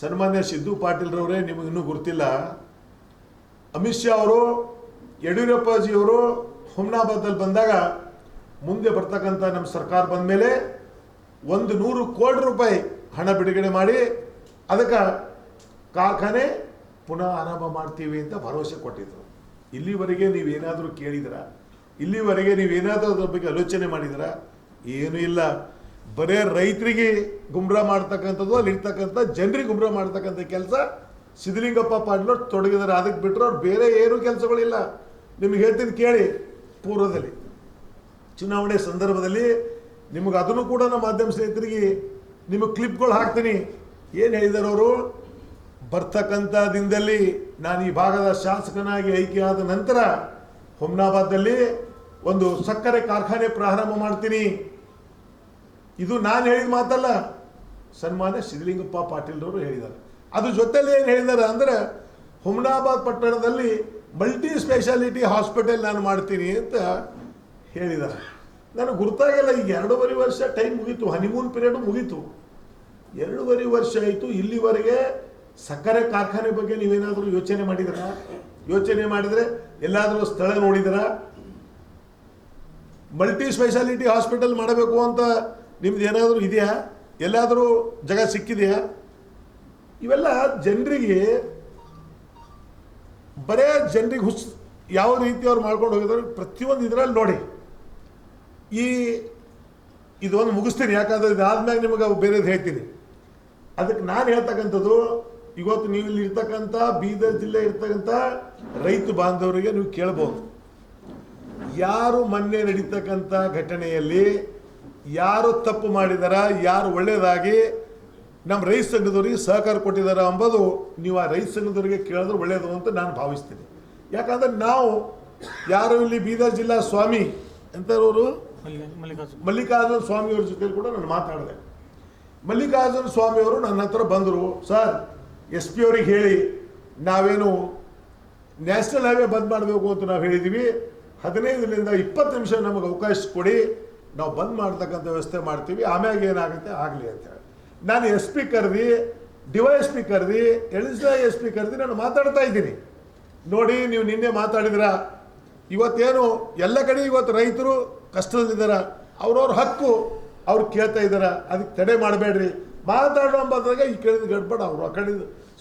B: ಸನ್ಮಾನ್ಯ ಸಿದ್ದು ಪಾಟೀಲ್ರವರೇ ನಿಮಗೆ ಇನ್ನೂ ಗೊತ್ತಿಲ್ಲ. ಅಮಿತ್ ಶಾ ಅವರು ಯಡಿಯೂರಪ್ಪಾಜಿಯವರು ಹುಮ್ನಾಬಾದಲ್ಲಿ ಬಂದಾಗ ಮುಂದೆ ಬರ್ತಕ್ಕಂಥ ನಮ್ಮ ಸರ್ಕಾರ ಬಂದ ಮೇಲೆ ಒಂದು ನೂರು ಕೋಟಿ ರೂಪಾಯಿ ಹಣ ಬಿಡುಗಡೆ ಮಾಡಿ ಅದಕ್ಕೆ ಕಾರ್ಖಾನೆ ಪುನಃ ಆರಂಭ ಮಾಡ್ತೀವಿ ಅಂತ ಭರವಸೆ ಕೊಟ್ಟಿದ್ರು. ಇಲ್ಲಿವರೆಗೆ ನೀವೇನಾದರೂ ಕೇಳಿದ್ರ? ಇಲ್ಲಿವರೆಗೆ ನೀವೇನಾದರೂ ಅದ್ರ ಬಗ್ಗೆ ಆಲೋಚನೆ ಮಾಡಿದ್ರ? ಏನೂ ಇಲ್ಲ. ಬರೇ ರೈತರಿಗೆ ಗುಮ್ರಾ ಮಾಡ್ತಕ್ಕಂಥದ್ದು, ಅಲ್ಲಿ ಇರ್ತಕ್ಕಂಥ ಜನರಿಗೆ ಗುಮ್ರಾ ಮಾಡ್ತಕ್ಕಂಥ ಕೆಲಸ ಸಿದ್ಧಲಿಂಗಪ್ಪ ಪಾಟೀಲ್ ತೊಡಗಿದ್ದಾರೆ ಅದಕ್ಕೆ ಬಿಟ್ಟರೆ ಅವ್ರು ಬೇರೆ ಏನೂ ಕೆಲಸಗಳಿಲ್ಲ. ನಿಮಗೆ ಹೇಳ್ತೀನಿ ಕೇಳಿ ಪೂರ್ವದಲ್ಲಿ. ಚುನಾವಣೆ ಸಂದರ್ಭದಲ್ಲಿ ನಿಮಗೆ ಅದನ್ನು ಕೂಡ ನಮ್ಮ ಮಾಧ್ಯಮ ಸ್ನೇಹಿತರಿಗೆ ನಿಮಗೆ ಕ್ಲಿಪ್ಗಳು ಹಾಕ್ತೀನಿ. ಏನು ಹೇಳಿದಾರೆ ಅವರು? ಬರ್ತಕ್ಕಂಥ ದಿನದಲ್ಲಿ ನಾನು ಈ ಭಾಗದ ಶಾಸಕನಾಗಿ ಆಯ್ಕೆಯಾದ ನಂತರ ಹುಮ್ನಾಬಾದಲ್ಲಿ ಒಂದು ಸಕ್ಕರೆ ಕಾರ್ಖಾನೆ ಪ್ರಾರಂಭ ಮಾಡ್ತೀನಿ. ಇದು ನಾನು ಹೇಳಿದ ಮಾತಲ್ಲ, ಸನ್ಮಾನ್ಯ ಸಿದ್ಧಲಿಂಗಪ್ಪ ಪಾಟೀಲ್ರವರು ಹೇಳಿದ್ದಾರೆ. ಅದ್ರ ಜೊತೆಯಲ್ಲಿ ಏನು ಹೇಳಿದ್ದಾರೆ ಅಂದರೆ, ಹುಮ್ನಾಬಾದ್ ಪಟ್ಟಣದಲ್ಲಿ ಮಲ್ಟಿ ಸ್ಪೆಷಾಲಿಟಿ ಹಾಸ್ಪಿಟಲ್ ನಾನು ಮಾಡ್ತೀನಿ ಅಂತ ಹೇಳಿದ್ದಾರೆ ನನಗೆ ಗುರ್ತಾಗಿಲ್ಲ, ಈಗ ಎರಡೂವರೆ ವರ್ಷ ಟೈಮ್ ಮುಗೀತು ಹನಿಮೂನ್ ಪೀರಿಯಡ್ ಮುಗೀತು. ಎರಡೂವರೆ ವರ್ಷ ಆಯಿತು, ಇಲ್ಲಿವರೆಗೆ ಸಕ್ಕರೆ ಕಾರ್ಖಾನೆ ಬಗ್ಗೆ ನೀವೇನಾದರೂ ಯೋಚನೆ ಮಾಡಿದ್ರ? ಯೋಚನೆ ಮಾಡಿದರೆ ಎಲ್ಲಾದರೂ ಸ್ಥಳ ನೋಡಿದ್ರ? ಮಲ್ಟಿ ಸ್ಪೆಷಾಲಿಟಿ ಹಾಸ್ಪಿಟಲ್ ಮಾಡಬೇಕು ಅಂತ ನಿಮ್ದು ಏನಾದರೂ ಇದೆಯಾ? ಎಲ್ಲಾದರೂ ಜಾಗ ಸಿಕ್ಕಿದೆಯಾ? ಇವೆಲ್ಲ ಜನರಿಗೆ, ಬರೇ ಜನರಿಗೆ ಹುಸ್ ಯಾವ ರೀತಿ ಅವ್ರು ಮಾಡ್ಕೊಂಡು ಹೋಗಿದ್ರು, ಪ್ರತಿಯೊಂದು ಇದರಲ್ಲಿ ನೋಡಿ. ಈ ಇದೊಂದು ಮುಗಿಸ್ತೀನಿ, ಯಾಕಂದ್ರೆ ಇದಾದ್ಮೇಲೆ ನಿಮಗೆ ಬೇರೆದು ಹೇಳ್ತೀನಿ. ಅದಕ್ಕೆ ನಾನು ಹೇಳ್ತಕ್ಕಂಥದ್ದು, ಇವತ್ತು ನೀವು ಇಲ್ಲಿ ಇರ್ತಕ್ಕಂಥ, ಬೀದರ್ ಜಿಲ್ಲೆ ಇರ್ತಕ್ಕಂಥ ರೈತ ಬಾಂಧವರಿಗೆ ನೀವು ಕೇಳ್ಬೋದು. ಯಾರು ಮೊನ್ನೆ ನಡೀತಕ್ಕಂಥ ಘಟನೆಯಲ್ಲಿ ಯಾರು ತಪ್ಪು ಮಾಡಿದಾರ, ಯಾರು ಒಳ್ಳೆಯದಾಗಿ ನಮ್ಮ ರೈತ ಸಂಘದವರಿಗೆ ಸಹಕಾರ ಕೊಟ್ಟಿದಾರ ಅಂಬೋದು ನೀವು ಆ ರೈತ ಸಂಘದವರಿಗೆ ಕೇಳಿದ್ರೆ ಒಳ್ಳೆಯದು ಅಂತ ನಾನು ಭಾವಿಸ್ತೀನಿ. ಯಾಕಂದ್ರೆ ನಾವು ಯಾರು ಇಲ್ಲಿ ಬೀದರ್ ಜಿಲ್ಲಾ ಸ್ವಾಮಿ
C: ಮಲ್ಲಿ- ಮಲ್ಲಿಕಾರ್ಜುನ್.
B: ಮಲ್ಲಿಕಾರ್ಜುನ. ಸ್ವಾಮಿಯವ್ರ ಜೊತೆ ಕೂಡ ನಾನು ಮಾತಾಡಿದೆ. ಮಲ್ಲಿಕಾರ್ಜುನ ಸ್ವಾಮಿಯವರು ನನ್ನ ಹತ್ರ ಬಂದರು ಸರ್ ಎಸ್ ಪಿ ಅವ್ರಿಗೆ ಹೇಳಿ ನಾವೇನು ನ್ಯಾಷನಲ್ ಹೈವೇ ಬಂದ್ ಮಾಡಬೇಕು ಅಂತ ನಾವು ಹೇಳಿದ್ದೀವಿ ಹದಿನೈದರಿಂದ ಇಪ್ಪತ್ತು ನಿಮಿಷ ನಮಗೆ ಅವಕಾಶ ಕೊಡಿ ನಾವು ಬಂದ್ ಮಾಡ್ತಕ್ಕಂಥ ವ್ಯವಸ್ಥೆ ಮಾಡ್ತೀವಿ. ಆಮ್ಯಾಗ ಏನಾಗುತ್ತೆ ಆಗಲಿ ಅಂತ ಹೇಳಿ. ನಾನು ಎಸ್ ಪಿ ಕರೆದಿ ಡಿವೈ ಎಸ್ ಪಿ ಕರೆದಿ ಎಳಿಸ್ಲಾ ಎಸ್ ಪಿ ಕರೆದಿ ನಾನು ಮಾತಾಡ್ತಾ ಇದ್ದೀನಿ. ನೋಡಿ ನೀವು ನಿನ್ನೆ ಮಾತಾಡಿದ್ರ. ಇವತ್ತೇನು ಎಲ್ಲ ಕಡೆ ಇವತ್ತು ರೈತರು ಕಷ್ಟದಲ್ಲಿದ್ದಾರೆ ಅವ್ರವ್ರ ಹಕ್ಕು ಅವ್ರು ಕೇಳ್ತಾ ಇದ್ದಾರೆ ಅದಕ್ಕೆ ತಡೆ ಮಾಡಬೇಡ್ರಿ. ಮಾತಾಡೋ ಅಂಬಾದಾಗ ಈ ಕೇಳಿದ ಗಡ್ಬಡ ಅವರು. ಆ ಕಡೆ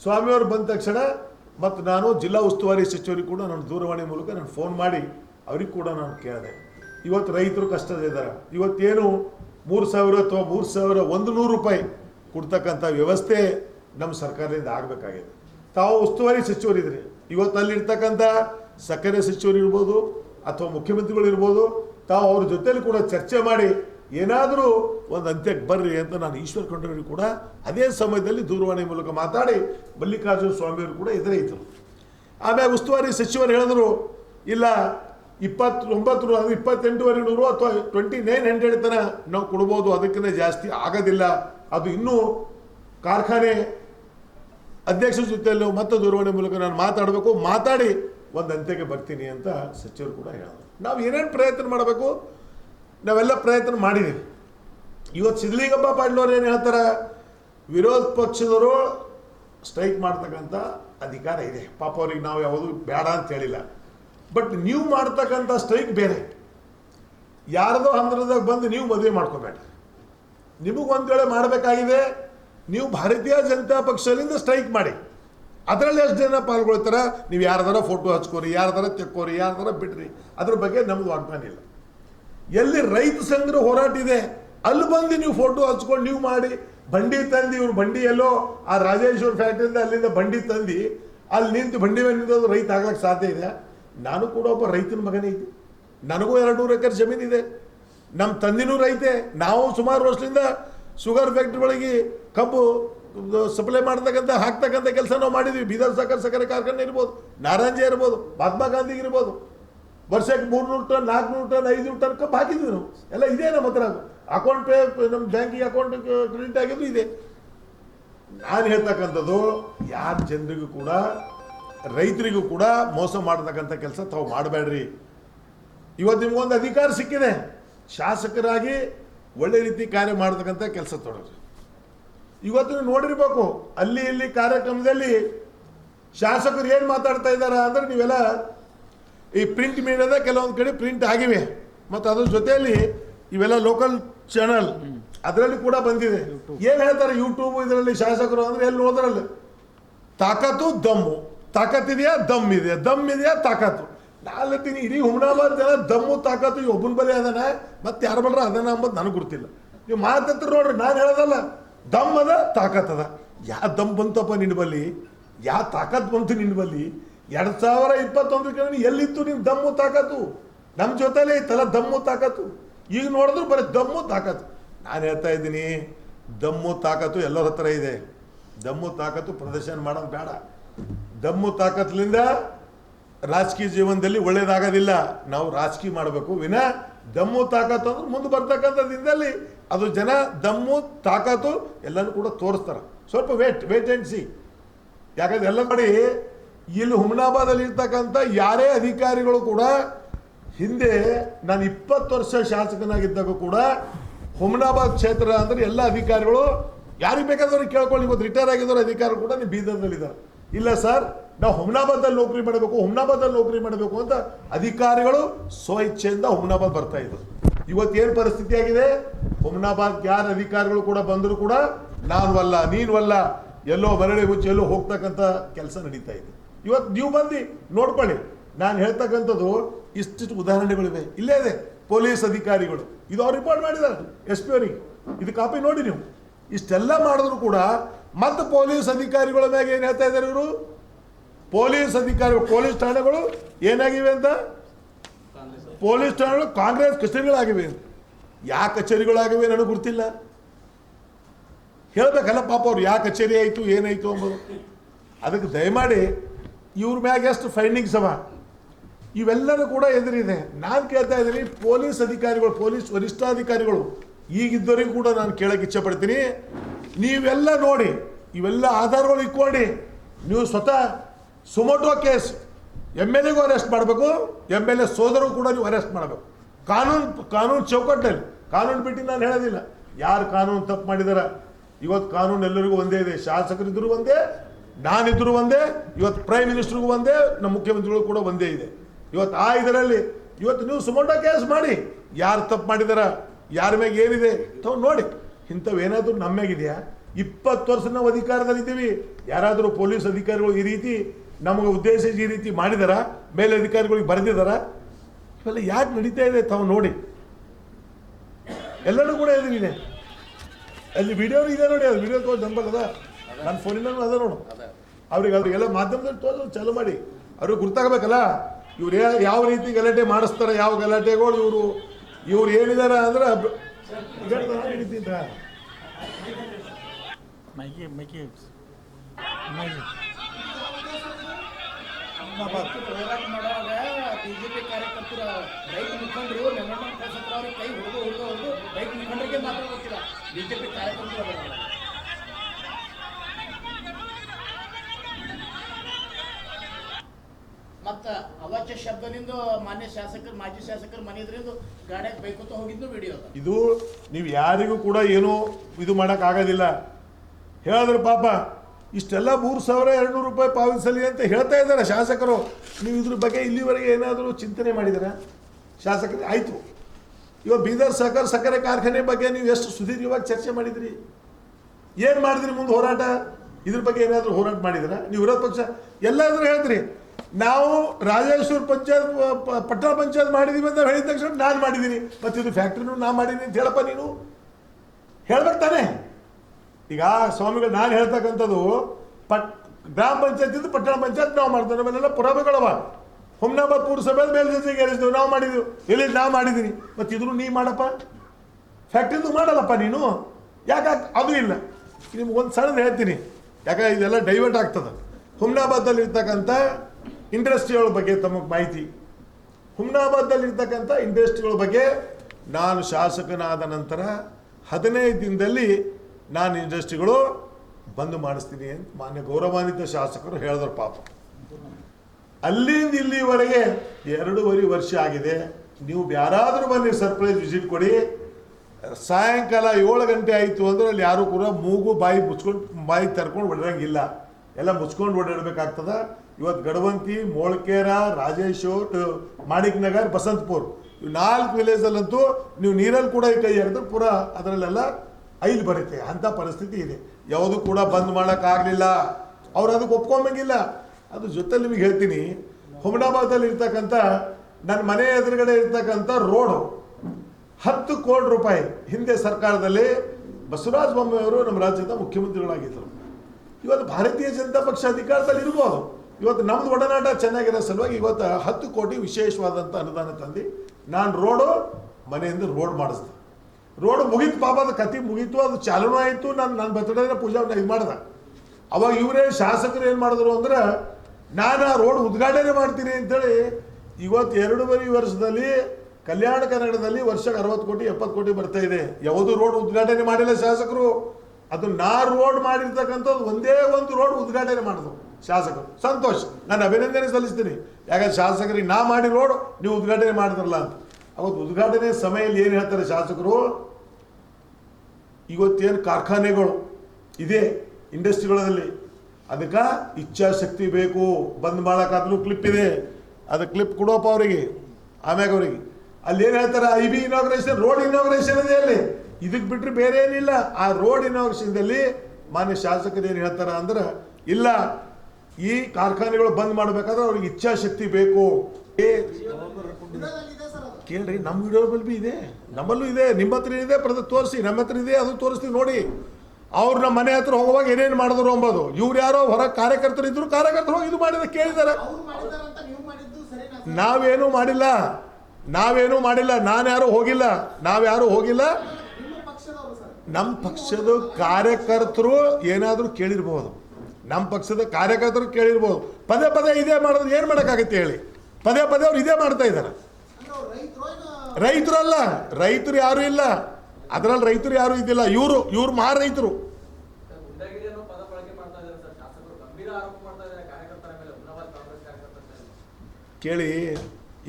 B: ಸ್ವಾಮಿಯವರು ಬಂದ ತಕ್ಷಣ ಮತ್ತು ನಾನು ಜಿಲ್ಲಾ ಉಸ್ತುವಾರಿ ಸಚಿವರಿಗೆ ಕೂಡ ನಾನು ದೂರವಾಣಿ ಮೂಲಕ ನಾನು ಫೋನ್ ಮಾಡಿ ಅವ್ರಿಗೆ ಕೂಡ ನಾನು ಕೇಳಿದೆ. ಇವತ್ತು ರೈತರು ಕಷ್ಟದಲ್ಲಿದ್ದಾರೆ ಇವತ್ತೇನು ಮೂರು ಸಾವಿರ ಅಥವಾ ಮೂರು ಸಾವಿರ ಒಂದು ನೂರು ರೂಪಾಯಿ ಕೊಡ್ತಕ್ಕಂಥ ವ್ಯವಸ್ಥೆ ನಮ್ಮ ಸರ್ಕಾರದಿಂದ ಆಗಬೇಕಾಗಿದೆ. ತಾವು ಉಸ್ತುವಾರಿ ಸಚಿವರಿದ್ರಿ. ಇವತ್ತು ಅಲ್ಲಿರ್ತಕ್ಕಂಥ ಸಕ್ಕರೆ ಸಚಿವರು ಇರ್ಬೋದು ಅಥವಾ ಮುಖ್ಯಮಂತ್ರಿಗಳು ಇರ್ಬೋದು ತಾವು ಅವ್ರ ಜೊತೆಲಿ ಕೂಡ ಚರ್ಚೆ ಮಾಡಿ ಏನಾದರೂ ಒಂದು ಅಂತ್ಯಕ್ಕೆ ಬರ್ರಿ ಅಂತ ನಾನು ಈಶ್ವರ್ ಖಂಡ್ರಿ ಕೂಡ ಅದೇ ಸಮಯದಲ್ಲಿ ದೂರವಾಣಿ ಮೂಲಕ ಮಾತಾಡಿ ಮಲ್ಲಿಕಾರ್ಜುನ ಸ್ವಾಮಿಯವರು ಕೂಡ ಎದುರೇ ಇದ್ದರು ಆಮೇಲೆ ಉಸ್ತುವಾರಿ ಸಚಿವರು ಹೇಳಿದ್ರು, ಇಲ್ಲ ಇಪ್ಪತ್ತೊಂಬತ್ತು ಅದು ಇಪ್ಪತ್ತೆಂಟುವರೆ ನೂರು ಅಥವಾ ಟ್ವೆಂಟಿ ನೈನ್ ಹಂಡ್ರೆಡ್ ತನ ನಾವು ಕೊಡ್ಬೋದು, ಅದಕ್ಕಿಂತ ಜಾಸ್ತಿ ಆಗೋದಿಲ್ಲ. ಅದು ಇನ್ನೂ ಕಾರ್ಖಾನೆ ಅಧ್ಯಕ್ಷರ ಜೊತೆಯಲ್ಲೂ ಮತ್ತೆ ದೂರವಾಣಿ ಮೂಲಕ ನಾನು ಮಾತಾಡಬೇಕು, ಮಾತಾಡಿ ಒಂದು ಅಂತ್ಯಕ್ಕೆ ಬರ್ತೀನಿ ಅಂತ ಸಚಿವರು ಕೂಡ ಹೇಳಿದ್ರು. ನಾವು ಏನೇನು ಪ್ರಯತ್ನ ಮಾಡಬೇಕು, ನಾವೆಲ್ಲ ಪ್ರಯತ್ನ ಮಾಡಿದ್ದೀವಿ ಇವತ್ತು ಸಿದ್ಲಿಂಗಪ್ಪ ಪಾಟೀಲ್ ಏನು ಹೇಳ್ತಾರೆ, ವಿರೋಧ ಪಕ್ಷದವರು ಸ್ಟ್ರೈಕ್ ಮಾಡ್ತಕ್ಕಂಥ ಅಧಿಕಾರ ಇದೆ. ಪಾಪ ಅವ್ರಿಗೆ ನಾವು ಯಾವುದು ಬೇಡ ಅಂತ ಹೇಳಿಲ್ಲ. ಬಟ್ ನೀವು ಮಾಡ್ತಕ್ಕಂಥ ಸ್ಟ್ರೈಕ್ ಬೇರೆ. ಯಾರದೋ ಹಂದ್ರದಾಗ ಬಂದು ನೀವು ಮದುವೆ ಮಾಡ್ಕೋಬೇಡ ನಿಮಗೆ ಒಂದು ವೇಳೆ ಮಾಡಬೇಕಾಗಿದೆ, ನೀವು ಭಾರತೀಯ ಜನತಾ ಪಕ್ಷದಿಂದ ಸ್ಟ್ರೈಕ್ ಮಾಡಿ. ಅದರಲ್ಲಿ ಎಷ್ಟು ಜನ ಪಾಲ್ಗೊಳ್ತಾರೆ. ನೀವು ಯಾರ್ದಾರ ಫೋಟೋ ಹಚ್ಕೋರಿ ಯಾರ್ದಾರ ತೆಕ್ಕೋರಿ ಯಾರ್ದಾರ ಬಿಡ್ರಿ ಅದ್ರ ಬಗ್ಗೆ ನಮ್ಗೆ ವಾಗ್ದಾನ ಇಲ್ಲ. ಎಲ್ಲಿ ರೈತ ಸಂಘದ ಹೋರಾಟ ಇದೆ, ಅಲ್ಲಿ ಬಂದು ನೀವು ಫೋಟೋ ಹಚ್ಕೊಂಡು ನೀವು ಮಾಡಿ, ಬಂಡಿ ತಂದು ಇವ್ರು ಬಂಡಿ ಎಲ್ಲೋ, ಆ ರಾಜೇಶ್ವರ ಫ್ಯಾಕ್ಟ್ರಿಯಿಂದ ಅಲ್ಲಿಂದ ಬಂಡಿ ತಂದು, ಅಲ್ಲಿ ನಿಂತು ಬಂಡಿ ಮೇಲೆ ನಿಂತು ರೈತ ಆಗ್ಲಿಕ್ಕೆ ಸಾಧ್ಯ ಇದೆ. ನಾನು ಕೂಡ ಒಬ್ಬ ರೈತನ ಮಗನೇ ಇದೆ ನನಗೂ ಎರಡು ನೂರು ಎಕರೆ ಜಮೀನಿದೆ ನಮ್ಮ ತಂದಿನೂ ರೈತೆ. ನಾವು ಸುಮಾರು ವರ್ಷದಿಂದ ಶುಗರ್ ಫ್ಯಾಕ್ಟ್ರಿ ಒಳಗೆ ಕಬ್ಬು ಸಪ್ಲೈ ಮಾಡ್ತಕ್ಕಂಥ, ಹಾಕ್ತಕ್ಕಂಥ ಕೆಲಸ ನಾವು ಮಾಡಿದ್ವಿ. ಬೀದರ್ ಸಕ್ಕರೆ ಸಕ್ಕರೆ ಕಾರ್ಖಾನೆ ಇರ್ಬೋದು, ನಾರಾಯಣಜಿ ಇರ್ಬೋದು, ಮಹಾತ್ಮ ಗಾಂಧಿ ಇರ್ಬೋದು. ವರ್ಷಕ್ಕೆ ಮೂರ್ನೂರು ಟನ್, ನಾಲ್ಕುನೂರು ಟನ್, ಐದುನೂರು ಟನ್ ಕಬ್ಬು ಹಾಕಿದ್ವಿ ನಾವು. ಎಲ್ಲ ಇದೆ ನಮ್ಮ ಹತ್ರ. ಅಕೌಂಟ್ ಪೇ ನಮ್ಮ ಬ್ಯಾಂಕಿಗೆ ಅಕೌಂಟ್ ಕ್ರೆಡಿಟ್ ಆಗಿದ್ದು ಇದೆ. ನಾನು ಹೇಳ್ತಕ್ಕಂಥದ್ದು, ಯಾರ ಜನರಿಗೂ ಕೂಡ, ರೈತರಿಗೂ ಕೂಡ ಮೋಸ ಮಾಡ್ತಕ್ಕಂಥ ಕೆಲಸ ತಾವು ಮಾಡಬೇಡ್ರಿ. ಇವತ್ತು ನಿಮಗೊಂದು ಅಧಿಕಾರ ಸಿಕ್ಕಿದೆ. ಶಾಸಕರಾಗಿ ಒಳ್ಳೆ ರೀತಿ ಕಾರ್ಯ ಮಾಡ್ತಕ್ಕಂಥ ಕೆಲಸ ತೊಡಗ್ರಿ ಇವತ್ತು ನೀವು ನೋಡಿರ್ಬೇಕು ಅಲ್ಲಿ ಇಲ್ಲಿ ಕಾರ್ಯಕ್ರಮದಲ್ಲಿ ಶಾಸಕರು ಏನು ಮಾತಾಡ್ತಾ ಇದ್ದಾರೆ ಅಂದ್ರೆ ನೀವೆಲ್ಲ ಈ ಪ್ರಿಂಟ್ ಮೀಡಿಯಾದ ಕೆಲವೊಂದು ಕಡೆ ಪ್ರಿಂಟ್ ಆಗಿವೆ. ಮತ್ತು ಅದ್ರ ಜೊತೆಯಲ್ಲಿ ಇವೆಲ್ಲ ಲೋಕಲ್ ಚಾನಲ್ ಅದರಲ್ಲಿ ಕೂಡ ಬಂದಿದೆ. ಏನು ಹೇಳ್ತಾರೆ ಯೂಟ್ಯೂಬ್ ಇದರಲ್ಲಿ ಶಾಸಕರು ಅಂದ್ರೆ ಎಲ್ಲಿ ನೋಡಿದ್ರಲ್ಲಿ? ತಾಕತ್ತು ದಮ್ಮು. ತಾಕತ್ತಿದೆಯಾ? ದಮ್ ಇದೆಯಾ ದಮ್ ಇದೆಯಾ ತಾಕತ್ತು. ನಾಲ್ಕೀನಿ ಇಡೀ ಹುಮನಾಬಾದ್ ಜನ ದಮ್ಮು ತಾಕತ್ತು ಒಬ್ಬನ ಬಲಿ ಅದನ. ಮತ್ತೆ ಯಾರು ಬಲ್ರ ಅದನ್ನ ಅಂಬದು ನನಗೆ ಗೊತ್ತಿಲ್ಲ. ನೀವು ಮಾತಂತ್ರ ನೋಡ್ರಿ ನಾನು ಹೇಳೋದಲ್ಲ. ದಮ್ ಅದ ತಾಕತ್ ಅದ ಯಾ ದಮ್ ಬಂತಪ್ಪ ನಿನ್ನ ಬಲ್ಲಿ? ಯಾ ತಾಕತ್ ಬಂತು ನಿನ್ನ ಬಲ್ಲಿ? ಎರಡ್ ಸಾವಿರ ಇಪ್ಪತ್ತೊಂದು ಕಡೆ ಎಲ್ಲಿತ್ತು ನಿನ್ ದಮ್ಮು ತಾಕತ್ತು? ನಮ್ಮ ಜೊತೆಲೇ ಇತ್ತಲ್ಲ ದಮ್ಮು ತಾಕತ್ತು? ಈಗ ನೋಡಿದ್ರು ಬರೀ ದಮ್ಮು ತಾಕತ್ತು. ನಾನು ಹೇಳ್ತಾ ಇದ್ದೀನಿ, ದಮ್ಮು ತಾಕತ್ತು ಎಲ್ಲರ ಹತ್ರ ಇದೆ. ದಮ್ಮು ತಾಕತ್ತು ಪ್ರದರ್ಶನ ಮಾಡೋದು ಬೇಡ. ದಮ್ಮು ತಾಕತ್ಲಿಂದ ರಾಜಕೀಯ ಜೀವನದಲ್ಲಿ ಒಳ್ಳೇದಾಗೋದಿಲ್ಲ. ನಾವು ರಾಜಕೀಯ ಮಾಡಬೇಕು. ವಿನ ದಮ್ಮು ತಾಕತ್ತು ಅಂದ್ರೆ ಮುಂದೆ ಬರ್ತಕ್ಕಂಥ ದಿನದಲ್ಲಿ ಅದು ಜನ ದಮ್ಮು, ತಾಕತ್ತು ಎಲ್ಲನೂ ಕೂಡ ತೋರಿಸ್ತಾರೆ. ಸ್ವಲ್ಪ ವೇಟ್ ವೇಟ್ ಆ್ಯಂಡ್ ಸಿ ಯಾಕಂದ್ರೆ ಎಲ್ಲ ಮಾಡಿ ಇಲ್ಲಿ ಹುಮನಾಬಾದಲ್ಲಿ ಇರ್ತಕ್ಕಂಥ ಯಾರೇ ಅಧಿಕಾರಿಗಳು ಕೂಡ ಹಿಂದೆ ನಾನು ಇಪ್ಪತ್ತು ವರ್ಷ ಶಾಸಕನಾಗಿದ್ದಾಗ ಕೂಡ ಹುಮನಾಬಾದ್ ಕ್ಷೇತ್ರ ಅಂದ್ರೆ ಎಲ್ಲ ಅಧಿಕಾರಿಗಳು, ಯಾರಿಗೆ ಬೇಕಾದವ್ರಿಗೆ ಕೇಳ್ಕೊಳ್ಳಿ, ಇವತ್ತು ರಿಟೈರ್ ಆಗಿದ್ದವ್ರ ಅಧಿಕಾರಿ ಕೂಡ ನೀವು ಬೀದರ್ನಲ್ಲಿದ್ದಾರೆ. ಇಲ್ಲ ಸರ್, ನಾವು ಹುಮ್ನಾಬಾದಲ್ಲಿ ನೌಕರಿ ಮಾಡಬೇಕು ಹುಮ್ನಾಬಾದಲ್ಲಿ ನೌಕರಿ ಮಾಡಬೇಕು ಅಂತ ಅಧಿಕಾರಿಗಳು ಸ್ವ ಇಚ್ಛೆಯಿಂದ ಹುಮ್ನಾಬಾದ್ ಬರ್ತಾ ಇದ್ರು. ಇವತ್ತೇನು ಪರಿಸ್ಥಿತಿ ಆಗಿದೆ? ಹುಮ್ನಾಬಾದ್ ಯಾರ ಅಧಿಕಾರಿಗಳು ಕೂಡ ಬಂದರೂ ಕೂಡ, ನಾನು ಅಲ್ಲ, ನೀನು ಅಲ್ಲ, ಎಲ್ಲೋ ಮರಳಿ ಹುಚ್ಚಿ, ಎಲ್ಲೋ ಹೋಗ್ತಕ್ಕಂಥ ಕೆಲಸ ನಡೀತಾ ಇದೆ. ಇವತ್ತು ನೀವು ಬಂದು ನೋಡ್ಕೊಳ್ಳಿ. ನಾನು ಹೇಳ್ತಕ್ಕಂಥದ್ದು ಇಷ್ಟಿಷ್ಟು ಉದಾಹರಣೆಗಳಿವೆ. ಇಲ್ಲೇ ಇದೆ, ಪೊಲೀಸ್ ಅಧಿಕಾರಿಗಳು. ಇದು ಅವ್ರು ರಿಪೋರ್ಟ್ ಮಾಡಿದ್ದಾರೆ, ಎಸ್ ಪಿ ಅವರಿಗೆ. ಇದು ಕಾಪಿ ನೋಡಿ ನೀವು. ಇಷ್ಟೆಲ್ಲ ಮಾಡಿದ್ರು ಕೂಡ, ಮತ್ತೆ ಪೊಲೀಸ್ ಅಧಿಕಾರಿಗಳ ಮ್ಯಾಗ ಏನು ಹೇಳ್ತಾ ಇದ್ದಾರೆ ಇವರು? ಪೊಲೀಸ್ ಅಧಿಕಾರಿಗಳು, ಪೊಲೀಸ್ ಠಾಣೆಗಳು ಏನಾಗಿವೆ ಅಂತ? ಪೊಲೀಸ್ ಠಾಣೆಗಳು ಕಾಂಗ್ರೆಸ್ ಕಚೇರಿಗಳಾಗಿವೆ ಅಂತ. ಯಾವ ಕಚೇರಿಗಳಾಗಿವೆ ನನಗೆ ಗೊತ್ತಿಲ್ಲ. ಹೇಳಬೇಕಲ್ಲ ಪಾಪ ಅವ್ರು ಯಾವ ಕಚೇರಿ ಆಯಿತು, ಏನಾಯಿತು ಅಂಬೋದು. ಅದಕ್ಕೆ ದಯಮಾಡಿ ಇವ್ರ ಮ್ಯಾಗ ಎಷ್ಟು ಫೈಂಡಿಂಗ್ಸ್ ಅವ? ಇವೆಲ್ಲರೂ ಕೂಡ ಎದುರಿದೆ. ನಾನು ಕೇಳ್ತಾ ಇದ್ದೀನಿ, ಪೊಲೀಸ್ ಅಧಿಕಾರಿಗಳು, ಪೊಲೀಸ್ ವರಿಷ್ಠಾಧಿಕಾರಿಗಳು, ಈಗಿದ್ದವರಿಗೂ ಕೂಡ ನಾನು ಕೇಳಕ್ಕೆ ಇಚ್ಛೆ ಪಡ್ತೀನಿ ನೀವೆಲ್ಲ ನೋಡಿ, ಇವೆಲ್ಲ ಆಧಾರಗಳು ಇಟ್ಕೊಂಡು ನೀವು ಸ್ವತಃ suo motu case M L ಎಗೂ arrest ಮಾಡಬೇಕು ಎಂ ಎಲ್ ಎ ಸೋದರು ಕೂಡ ನೀವು ಅರೆಸ್ಟ್ ಮಾಡಬೇಕು. ಕಾನೂನು ಕಾನೂನು ಚೌಕಟ್ಟಲ್ಲಿ ಕಾನೂನು ಬಿಟ್ಟು ನಾನು ಹೇಳೋದಿಲ್ಲ. ಯಾರು ಕಾನೂನು ತಪ್ಪು ಮಾಡಿದಾರ? ಇವತ್ತು ಕಾನೂನು ಎಲ್ಲರಿಗೂ ಒಂದೇ ಇದೆ. ಶಾಸಕರಿದ್ರು ಒಂದೇ, ನಾನಿದ್ರು ಒಂದೇ, ಇವತ್ತು ಪ್ರೈಮ್ ಮಿನಿಸ್ಟ್ರಿಗೂ ಒಂದೇ, ನಮ್ಮ ಮುಖ್ಯಮಂತ್ರಿಗಳು ಕೂಡ ಒಂದೇ ಇದೆ. ಇವತ್ತು ಆ ಇದರಲ್ಲಿ ಇವತ್ತು ನೀವು ಸುಮೋಟೋ ಕೇಸ್ ಮಾಡಿ. ಯಾರು ತಪ್ಪು ಮಾಡಿದಾರ? ಯಾರ ಮ್ಯಾಗ ಏನಿದೆ? ತಾವು ನೋಡಿ. ಇಂಥವು ಏನಾದರೂ ನಮ್ಮ ಮ್ಯಾಗಿದೆಯಾ ಇಪ್ಪತ್ತು ವರ್ಷ ನಾವು ಅಧಿಕಾರದಲ್ಲಿದ್ದೀವಿ. ಯಾರಾದರೂ ಪೊಲೀಸ್ ಅಧಿಕಾರಿಗಳು ಈ ರೀತಿ ನಮಗೆ ಉದ್ದೇಶಿಸಿ ಈ ರೀತಿ ಮಾಡಿದಾರ? ಮೇಲೆ ಅಧಿಕಾರಿಗಳಿಗೆ ಬರೆದಿದಾರ? ಇವೆಲ್ಲ ಯಾಕೆ ನಡೀತಾ ಇದೆ ತಾವು ನೋಡಿ. ಎಲ್ಲರೂ ಕೂಡ ಎದುರಿದೆ ಅಲ್ಲಿ ವಿಡಿಯೋ ಇದೆ ನೋಡಿ ಅದು ವಿಡಿಯೋ ತೋರಿಸಿ ನಂಬರ್ ಅದ. ನನ್ನ ಫೋನಿನಲ್ಲೂ ಅದ ನೋಡು. ಅವ್ರಿಗೆ ಅವ್ರಿಗೆಲ್ಲ ಮಾಧ್ಯಮದಲ್ಲಿ ತೋರಿಸ್ ಚಾಲು ಮಾಡಿ. ಅವ್ರಿಗೆ ಗುರ್ತಾಗಬೇಕಲ್ಲ? ಇವ್ರು ಯಾವ ರೀತಿ ಗಲಾಟೆ ಮಾಡಿಸ್ತಾರೆ ಯಾವ ಗಲಾಟೆಗಳು ಇವರು? ಇವ್ರು ಏನಿದ್ದಾರೆ ಅಂದ್ರೆ
D: ಬಿಜೆಪಿ ಕಾರ್ಯಕರ್ತರು ರೈತ ಮುಖಂಡರು ಕೈ ಹುಡುಗ ಹುಡುಗ ಹುಡುಗ ಬಿಜೆಪಿ ಕಾರ್ಯಕರ್ತರು ಮತ್ತ ಅವಾಚ್ಯ ಶಬ್ದನಿಂದ ಮಾನ್ಯ ಶಾಸಕರು, ಮಾಜಿ ಶಾಸಕರು ಮನೆ ಗಾಡಿಯಾಗ ಬೈಕೋತ ಹೋಗಿದ್ದು ವಿಡಿಯೋ
B: ಇದು ನೀವು ಯಾರಿಗೂ ಕೂಡ ಏನು ಇದು ಮಾಡೋಕ್ಕಾಗೋದಿಲ್ಲ ಹೇಳಿದ್ರೆ ಪಾಪ, ಇಷ್ಟೆಲ್ಲ ಮೂರು ಸಾವಿರ ಎರಡು ನೂರು ರೂಪಾಯಿ ಪಾವತಿಸಲಿ ಅಂತ ಹೇಳ್ತಾ ಇದ್ದಾರೆ ಶಾಸಕರು. ನೀವು ಇದ್ರ ಬಗ್ಗೆ ಇಲ್ಲಿವರೆಗೆ ಏನಾದರೂ ಚಿಂತನೆ ಮಾಡಿದ್ದೀರಾ? ಶಾಸಕರು, ಆಯಿತು. ಇವಾಗ ಬೀದರ್ ಸಹಕಾರ ಸಕ್ಕರೆ ಕಾರ್ಖಾನೆ ಬಗ್ಗೆ ನೀವು ಎಷ್ಟು ಸುದೀರ್ಘವಾಗಿ ಚರ್ಚೆ ಮಾಡಿದ್ರಿ? ಏನು ಮಾಡಿದ್ರಿ ಮುಂದೆ ಹೋರಾಟ? ಇದ್ರ ಬಗ್ಗೆ ಏನಾದರೂ ಹೋರಾಟ ಮಾಡಿದಿರಾ? ನೀವು ವಿರೋಧ ಪಕ್ಷ, ಎಲ್ಲಾದ್ರೂ ಹೇಳ್ತೀರಿ. ನಾವು ರಾಜೇಶ್ವರ ಪಂಚಾಯತ್, ಪಟ್ಟಣ ಪಂಚಾಯತ್ ಮಾಡಿದೀವಿ ಅಂತ ಹೇಳಿದ ತಕ್ಷಣ ನಾನು ಮಾಡಿದ್ದೀನಿ ಮತ್ತು ಇದು ಫ್ಯಾಕ್ಟ್ರಿನೂ ನಾ ಮಾಡಿದ್ದೀನಿ ಅಂತ ಹೇಳಪ್ಪ ನೀನು? ಹೇಳ್ಬೇಕು ತಾನೇ? ಈಗ ಸ್ವಾಮಿಗಳು ನಾನು ಹೇಳ್ತಕ್ಕಂಥದ್ದು, ಪಟ್, ಗ್ರಾಮ ಪಂಚಾಯತ್ ಪಟ್ಟಣ ಪಂಚಾಯತ್ ನಾವು ಮಾಡ್ತೇವೆ. ನಮ್ಮೆಲ್ಲ ಪುರಾವೆಗಳವ. ಹುಮ್ನಾಬಾದ್ ಪುರಸಭೆ ಜೊತೆಗೆ ಏರಿಸಿದ್ವಿ. ನಾವು ಮಾಡಿದ್ವಿ. ಎಲ್ಲಿ ನಾವು ಮಾಡಿದ್ದೀನಿ ಮತ್ತು ಇದ್ರು ನೀ ಮಾಡಪ್ಪ? ಫ್ಯಾಕ್ಟ್ರಿದು ಮಾಡಲ್ಲಪ್ಪ ನೀನು. ಯಾಕೆ ಅದು ಇಲ್ಲ. ನಿಮ್ಗೆ ಒಂದು ಸಣ್ಣ ಹೇಳ್ತೀನಿ. ಯಾಕ ಇದೆಲ್ಲ ಡೈವರ್ಟ್ ಆಗ್ತದೆ. ಹುಮ್ನಾಬಾದಲ್ಲಿ ಇರ್ತಕ್ಕಂಥ ಇಂಡಸ್ಟ್ರಿಗಳ ಬಗ್ಗೆ ತಮಗೆ ಮಾಹಿತಿ. ಹುಮ್ನಾಬಾದಲ್ಲಿ ಇರ್ತಕ್ಕಂಥ ಇಂಡಸ್ಟ್ರಿಗಳ ಬಗ್ಗೆ ನಾನು ಶಾಸಕನಾದ ನಂತರ ಹದಿನೈದು ದಿನದಲ್ಲಿ ನಾನು ಇಂಡಸ್ಟ್ರಿಗಳು ಬಂದ್ ಮಾಡಿಸ್ತೀನಿ ಅಂತ ಮಾನ್ಯ ಗೌರವಾನ್ವಿತ ಶಾಸಕರು ಹೇಳಿದ್ರು ಪಾಪ. ಅಲ್ಲಿಂದ ಇಲ್ಲಿವರೆಗೆ ಎರಡೂವರೆ ವರ್ಷ ಆಗಿದೆ. ನೀವು ಯಾರಾದರೂ ಬನ್ನಿ ಸರ್ಪ್ರೈಸ್ ವಿಸಿಟ್ ಕೊಡಿ. ಸಾಯಂಕಾಲ ಏಳು ಗಂಟೆ ಆಯಿತು ಅಂದರೆ ಅಲ್ಲಿ ಯಾರೂ ಕೂಡ ಮೂಗು, ಬಾಯಿ ಮುಚ್ಕೊಂಡು, ಬಾಯಿ ತರ್ಕೊಂಡು ಓಡಾಡಂಗಿಲ್ಲ. ಎಲ್ಲ ಮುಚ್ಕೊಂಡು ಓಡಾಡಬೇಕಾಗ್ತದ. ಇವತ್ತು ಗಡವಂತಿ ಮೋಳ್ಕೇರ, ರಾಜೇಶ್ವರ್ ಮಾಣಿಕ್ ನಗರ್ ಬಸಂತಪುರ್. ಇವು ನಾಲ್ಕು ವಿಲೇಜಲ್ಲಂತೂ ನೀವು ನೀರಲ್ಲಿ ಕೂಡ ಈ ಕೈ ಹಾಕಿದ್ರೆ ಪೂರ ಅದರಲ್ಲೆಲ್ಲ ಐಲ್ ಬರುತ್ತೆ. ಅಂಥ ಪರಿಸ್ಥಿತಿ ಇದೆ. ಯಾವುದು ಕೂಡ ಬಂದ್ ಮಾಡೋಕ್ಕಾಗಲಿಲ್ಲ. ಅವ್ರು ಅದಕ್ಕೆ ಒಪ್ಕೊಂಬಂಗಿಲ್ಲ. ಅದ್ರ ಜೊತೆಲಿ ನಿಮಗೆ ಹೇಳ್ತೀನಿ. ಹುಮನಾಬಾದಲ್ಲಿ ಇರ್ತಕ್ಕಂಥ ನನ್ನ ಮನೆ ಎದುರುಗಡೆ ಇರ್ತಕ್ಕಂಥ ರೋಡು, ಹತ್ತು ಕೋಟಿ ರೂಪಾಯಿ ಹಿಂದೆ ಸರ್ಕಾರದಲ್ಲಿ ಬಸವರಾಜ ಬೊಮ್ಮೆಯವರು ನಮ್ಮ ರಾಜ್ಯದ ಮುಖ್ಯಮಂತ್ರಿಗಳಾಗಿದ್ದರು. ಇವತ್ತು ಭಾರತೀಯ ಜನತಾ ಪಕ್ಷ ಅಧಿಕಾರದಲ್ಲಿ ಇರ್ಬೋದು. ಇವತ್ತು ನಮ್ಮದು ಒಡನಾಟ ಚೆನ್ನಾಗಿರೋ ಸಲುವಾಗಿ ಇವತ್ತು ಹತ್ತು ಕೋಟಿ ವಿಶೇಷವಾದಂಥ ಅನುದಾನ ತಂದು ನಾನು ರೋಡು ಮನೆಯಿಂದ ರೋಡ್ ಮಾಡಿಸ್ದೆ. ರೋಡ್ ಮುಗೀತು ಪಾಪ, ಅದು ಕತಿ ಮುಗೀತು, ಅದು ಚಾಲೂ ಆಯಿತು. ನಾನು ನನ್ನ ಬರ್ತಡೇನ ಪೂಜಾ ಇದು ಮಾಡ್ದೆ. ಅವಾಗ ಇವರೇ ಶಾಸಕರು ಏನು ಮಾಡಿದ್ರು ಅಂದ್ರೆ ನಾನು ಆ ರೋಡ್ ಉದ್ಘಾಟನೆ ಮಾಡ್ತೀನಿ ಅಂತೇಳಿ ಇವತ್ತು ಎರಡೂವರೆ ವರ್ಷದಲ್ಲಿ ಕಲ್ಯಾಣ ಕನ್ನಡದಲ್ಲಿ ವರ್ಷಕ್ಕೆ ಅರವತ್ತು ಕೋಟಿ, ಎಪ್ಪತ್ತು ಕೋಟಿ ಬರ್ತಾ ಇದೆ. ಯಾವುದು ರೋಡ್ ಉದ್ಘಾಟನೆ ಮಾಡಿಲ್ಲ ಶಾಸಕರು. ಅದು ನಾ ರೋಡ್ ಮಾಡಿರ್ತಕ್ಕಂಥದ್ದು ಒಂದೇ ಒಂದು ರೋಡ್ ಉದ್ಘಾಟನೆ ಮಾಡಿದ್ರು ಶಾಸಕರು. ಸಂತೋಷ, ನಾನು ಅಭಿನಂದನೆ ಸಲ್ಲಿಸ್ತೀನಿ. ಯಾಕಂದ್ರೆ ಶಾಸಕರಿಗೆ ನಾ ಮಾಡಿ ರೋಡ್, ನೀವು ಉದ್ಘಾಟನೆ ಮಾಡಿದ್ರಲ್ಲ ಅಂತ. ಅವತ್ತು ಉದ್ಘಾಟನೆ ಸಮಯದಲ್ಲಿ ಏನು ಹೇಳ್ತಾರೆ ಶಾಸಕರು? ಇವತ್ತೇನು ಕಾರ್ಖಾನೆಗಳು ಇದೆ ಇಂಡಸ್ಟ್ರಿಗಳಲ್ಲಿ ಅದಕ್ಕೆ ಇಚ್ಛಾಶಕ್ತಿ ಬೇಕು. ಬಂದ್ ಮಾಡೋಕ್ಕಾದ್ರೂ ಕ್ಲಿಪ್ ಇದೆ. ಅದು ಕ್ಲಿಪ್ ಕೊಡೋಪ ಅವರಿಗೆ. ಆಮ್ಯಾಗ ಅವರಿಗೆ. ಅಲ್ಲಿ ಏನು ಹೇಳ್ತಾರೆ? I B inauguration road inauguration ಇದೆ ಅಲ್ಲಿ. ಇದಕ್ಕೆ ಬಿಟ್ಟರೆ ಬೇರೆ ಏನಿಲ್ಲ. ಆ ರೋಡ್ ಇನಾಗ್ರೇಷನ್ದಲ್ಲಿ ಮಾನ್ಯ ಶಾಸಕರು ಏನು ಹೇಳ್ತಾರೆ ಅಂದ್ರೆ, ಇಲ್ಲ, ಈ ಕಾರ್ಖಾನೆಗಳು ಬಂದ್ ಮಾಡಬೇಕಾದ್ರೆ ಅವ್ರಿಗೆ ಇಚ್ಛಾಶಕ್ತಿ ಬೇಕು. ಕೇಳ್ರಿ ನಮ್ಮ ವಿಡಿಯೋದಲ್ಲಿ ಬಿ ಇದೆ. ನಮ್ಮಲ್ಲೂ ಇದೆ. ನಿಮ್ಮ ಹತ್ರ ಇದೆ ಪ್ರದ ತೋರಿಸಿ. ನಮ್ಮ ಹತ್ರ ಇದೆ, ಅದು ತೋರಿಸ್ತೀವಿ ನೋಡಿ. ಅವ್ರು ನಮ್ಮ ಮನೆ ಹತ್ರ ಹೋಗುವಾಗ ಏನೇನು ಮಾಡಿದ್ರು ಅಂಬೋದು. ಇವ್ರು ಯಾರೋ ಹೊರ ಕಾರ್ಯಕರ್ತರು ಇದ್ರು, ಕಾರ್ಯಕರ್ತರು ಹೋಗಿ ಇದು ಮಾಡಿದ ಕೇಳಿದ್ದಾರೆ ನಾವೇನು ಮಾಡಿಲ್ಲ. ನಾವೇನು ಮಾಡಿಲ್ಲ. ನಾನು ಯಾರು ಹೋಗಿಲ್ಲ. ನಾವ್ಯಾರು ಹೋಗಿಲ್ಲ.
D: ನಿಮ್ಮ
B: ಪಕ್ಷದ ಕಾರ್ಯಕರ್ತರು ಏನಾದರೂ ಕೇಳಿರ್ಬೋದು. ನಮ್ಮ ಪಕ್ಷದ ಕಾರ್ಯಕರ್ತರು ಕೇಳಿರ್ಬೋದು. ಪದೇ ಪದೇ ಇದೇ ಮಾಡಿದ್ರೆ ಏನು ಮಾಡೋಕ್ಕಾಗತ್ತೆ ಹೇಳಿ? ಪದೇ ಪದೇ ಅವ್ರು ಇದೇ ಮಾಡ್ತಾ ಇದ್ದಾರೆ ರೈತರಲ್ಲ ರೈತರು ಯಾರು ಇಲ್ಲ. ಅದರಲ್ಲಿ ರೈತರು ಯಾರು ಇದ್ದಿಲ್ಲ ಇವರು ಇವ್ರು ಮಾರ ರೈತರು. ಕೇಳಿ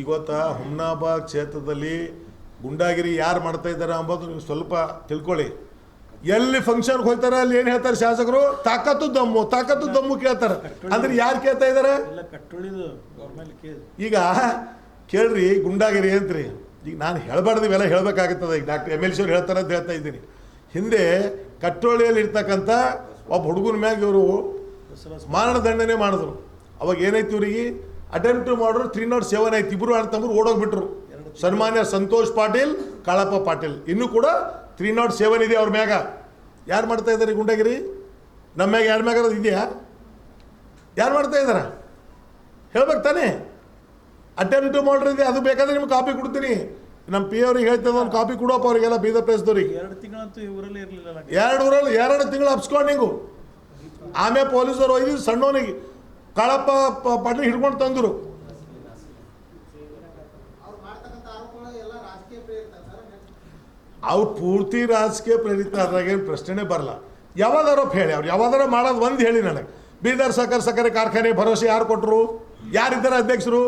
B: ಇವತ್ತ ಹುಮ್ನಾಬಾದ್ ಕ್ಷೇತ್ರದಲ್ಲಿ ಗುಂಡಾಗಿರಿ ಯಾರು ಮಾಡ್ತಾ ಇದ್ದಾರೆ ಅಂಬೋದು ನೀವು ಸ್ವಲ್ಪ ತಿಳ್ಕೊಳ್ಳಿ. ಎಲ್ಲಿ ಫಂಕ್ಷನ್ಗೆ ಹೋಗ್ತಾರೆ ಅಲ್ಲಿ ಏನು ಹೇಳ್ತಾರೆ ಶಾಸಕರು? ತಾಕತ್ತು ದಮ್ಮು ತಾಕತ್ತು ದಮ್ಮು ಕೇಳ್ತಾರೆ. ಅಂದ್ರೆ ಯಾರು ಕೇಳ್ತಾ ಇದ್ದಾರೆ? ಈಗ ಕೇಳ್ರಿ ಗುಂಡಾಗಿರಿ ಅಂತ್ರಿ. ಈಗ ನಾನು ಹೇಳಬಾರ್ದು ಇವೆಲ್ಲ ಹೇಳಬೇಕಾಗುತ್ತದೆ. ಈಗ ಡಾಕ್ಟರ್ ಎಂ ಎಲ್ ಸಿ ಅವ್ರು ಹೇಳ್ತಾರೆ ಅಂತ ಹೇಳ್ತಾ ಇದ್ದೀನಿ. ಹಿಂದೆ ಕಟ್ಟೋಳಿಯಲ್ಲಿ ಇರ್ತಕ್ಕಂಥ ಒಬ್ಬ ಹುಡುಗನ ಮ್ಯಾಗ ಇವರು ಮಾರಣದಂಡನೆ ಮಾಡಿದ್ರು. ಅವಾಗ ಏನಾಯ್ತು ಇವರಿಗೆ? ಅಟೆಂಪ್ಟ್ ಮಾಡಿದ್ರು ತ್ರೀ ನಾಟ್ ಸೆವೆನ್ ಆಯ್ತು. ಇಬ್ಬರು ಅಣ್ಣ ಓಡೋಗ್ಬಿಟ್ರು. ಸನ್ಮಾನ್ಯ ಸಂತೋಷ್ ಪಾಟೀಲ್, ಕಾಳಪ್ಪ ಪಾಟೀಲ್. ಇನ್ನೂ ಕೂಡ ತ್ರೀ ನಾಟ್ ಸೆವೆನ್ ಇದೆ ಅವ್ರ ಮ್ಯಾಗ. ಯಾರು ಮಾಡ್ತಾ ಇದ್ದಾರೆ ಗುಂಡಗಿರಿ? ನಮ್ಮ ಮ್ಯಾಗ ಯಾರ ಮ್ಯಾಗ ಇದೆಯಾ? ಯಾರು ಮಾಡ್ತಾ ಇದ್ದಾರ? ಹೇಳ್ಬೇಕು ತಾನೇ? ಅಟೆಂಪ್ಟ್ ಮಾಡ್ರಿ ಅದು ಬೇಕಾದ್ರೆ ನಿಮ್ಗೆ ಕಾಪಿ ಕೊಡ್ತೀನಿ. ನಮ್ಮ ಪಿ ಅವ್ರಿಗೆ ಹೇಳ್ತದೆ ಒಂದು ಕಾಪಿ ಕೊಡೋಪ್ಪ ಅವರಿಗೆಲ್ಲ ಬೀದರ್ ಪ್ಲೇಸ್ದವ್ರಿಗೆ
C: ಎರಡು ತಿಂಗಳಂತೂ ಇರಲಿಲ್ಲ
B: ಎರಡು ಊರಲ್ಲಿ ಎರಡು ತಿಂಗಳು ಅಪ್ಸ್ಕೊಂಡಿಂಗು ಆಮೇಲೆ ಪೊಲೀಸರು ಒಯ್ದು ಸಣ್ಣವನಿಗೆ ಕಳಪ್ಪ ಪಟ್ಟಣ ಪಾಟೀಲ್ ಹಿಡ್ಕೊಂಡು ತಂದರು.
D: ಅವ್ರು
B: ಪೂರ್ತಿ ರಾಜಕೀಯ ಪ್ರೇರಿತ ಅದ್ರಾಗೇನು ಪ್ರಶ್ನೆನೇ ಬರಲ್ಲ ಯಾವಾಗಾರೋ ಹೇಳಿ ಅವ್ರು ಯಾವ್ದಾರ ಮಾಡೋದು ಒಂದು ಹೇಳಿ ನನಗೆ. ಬೀದರ್ ಸಕ್ಕರೆ ಸಕ್ಕರೆ ಕಾರ್ಖಾನೆ ಭರವಸೆ ಯಾರು ಕೊಟ್ಟರು ಯಾರಿದ್ದಾರೆ ಅಧ್ಯಕ್ಷರು?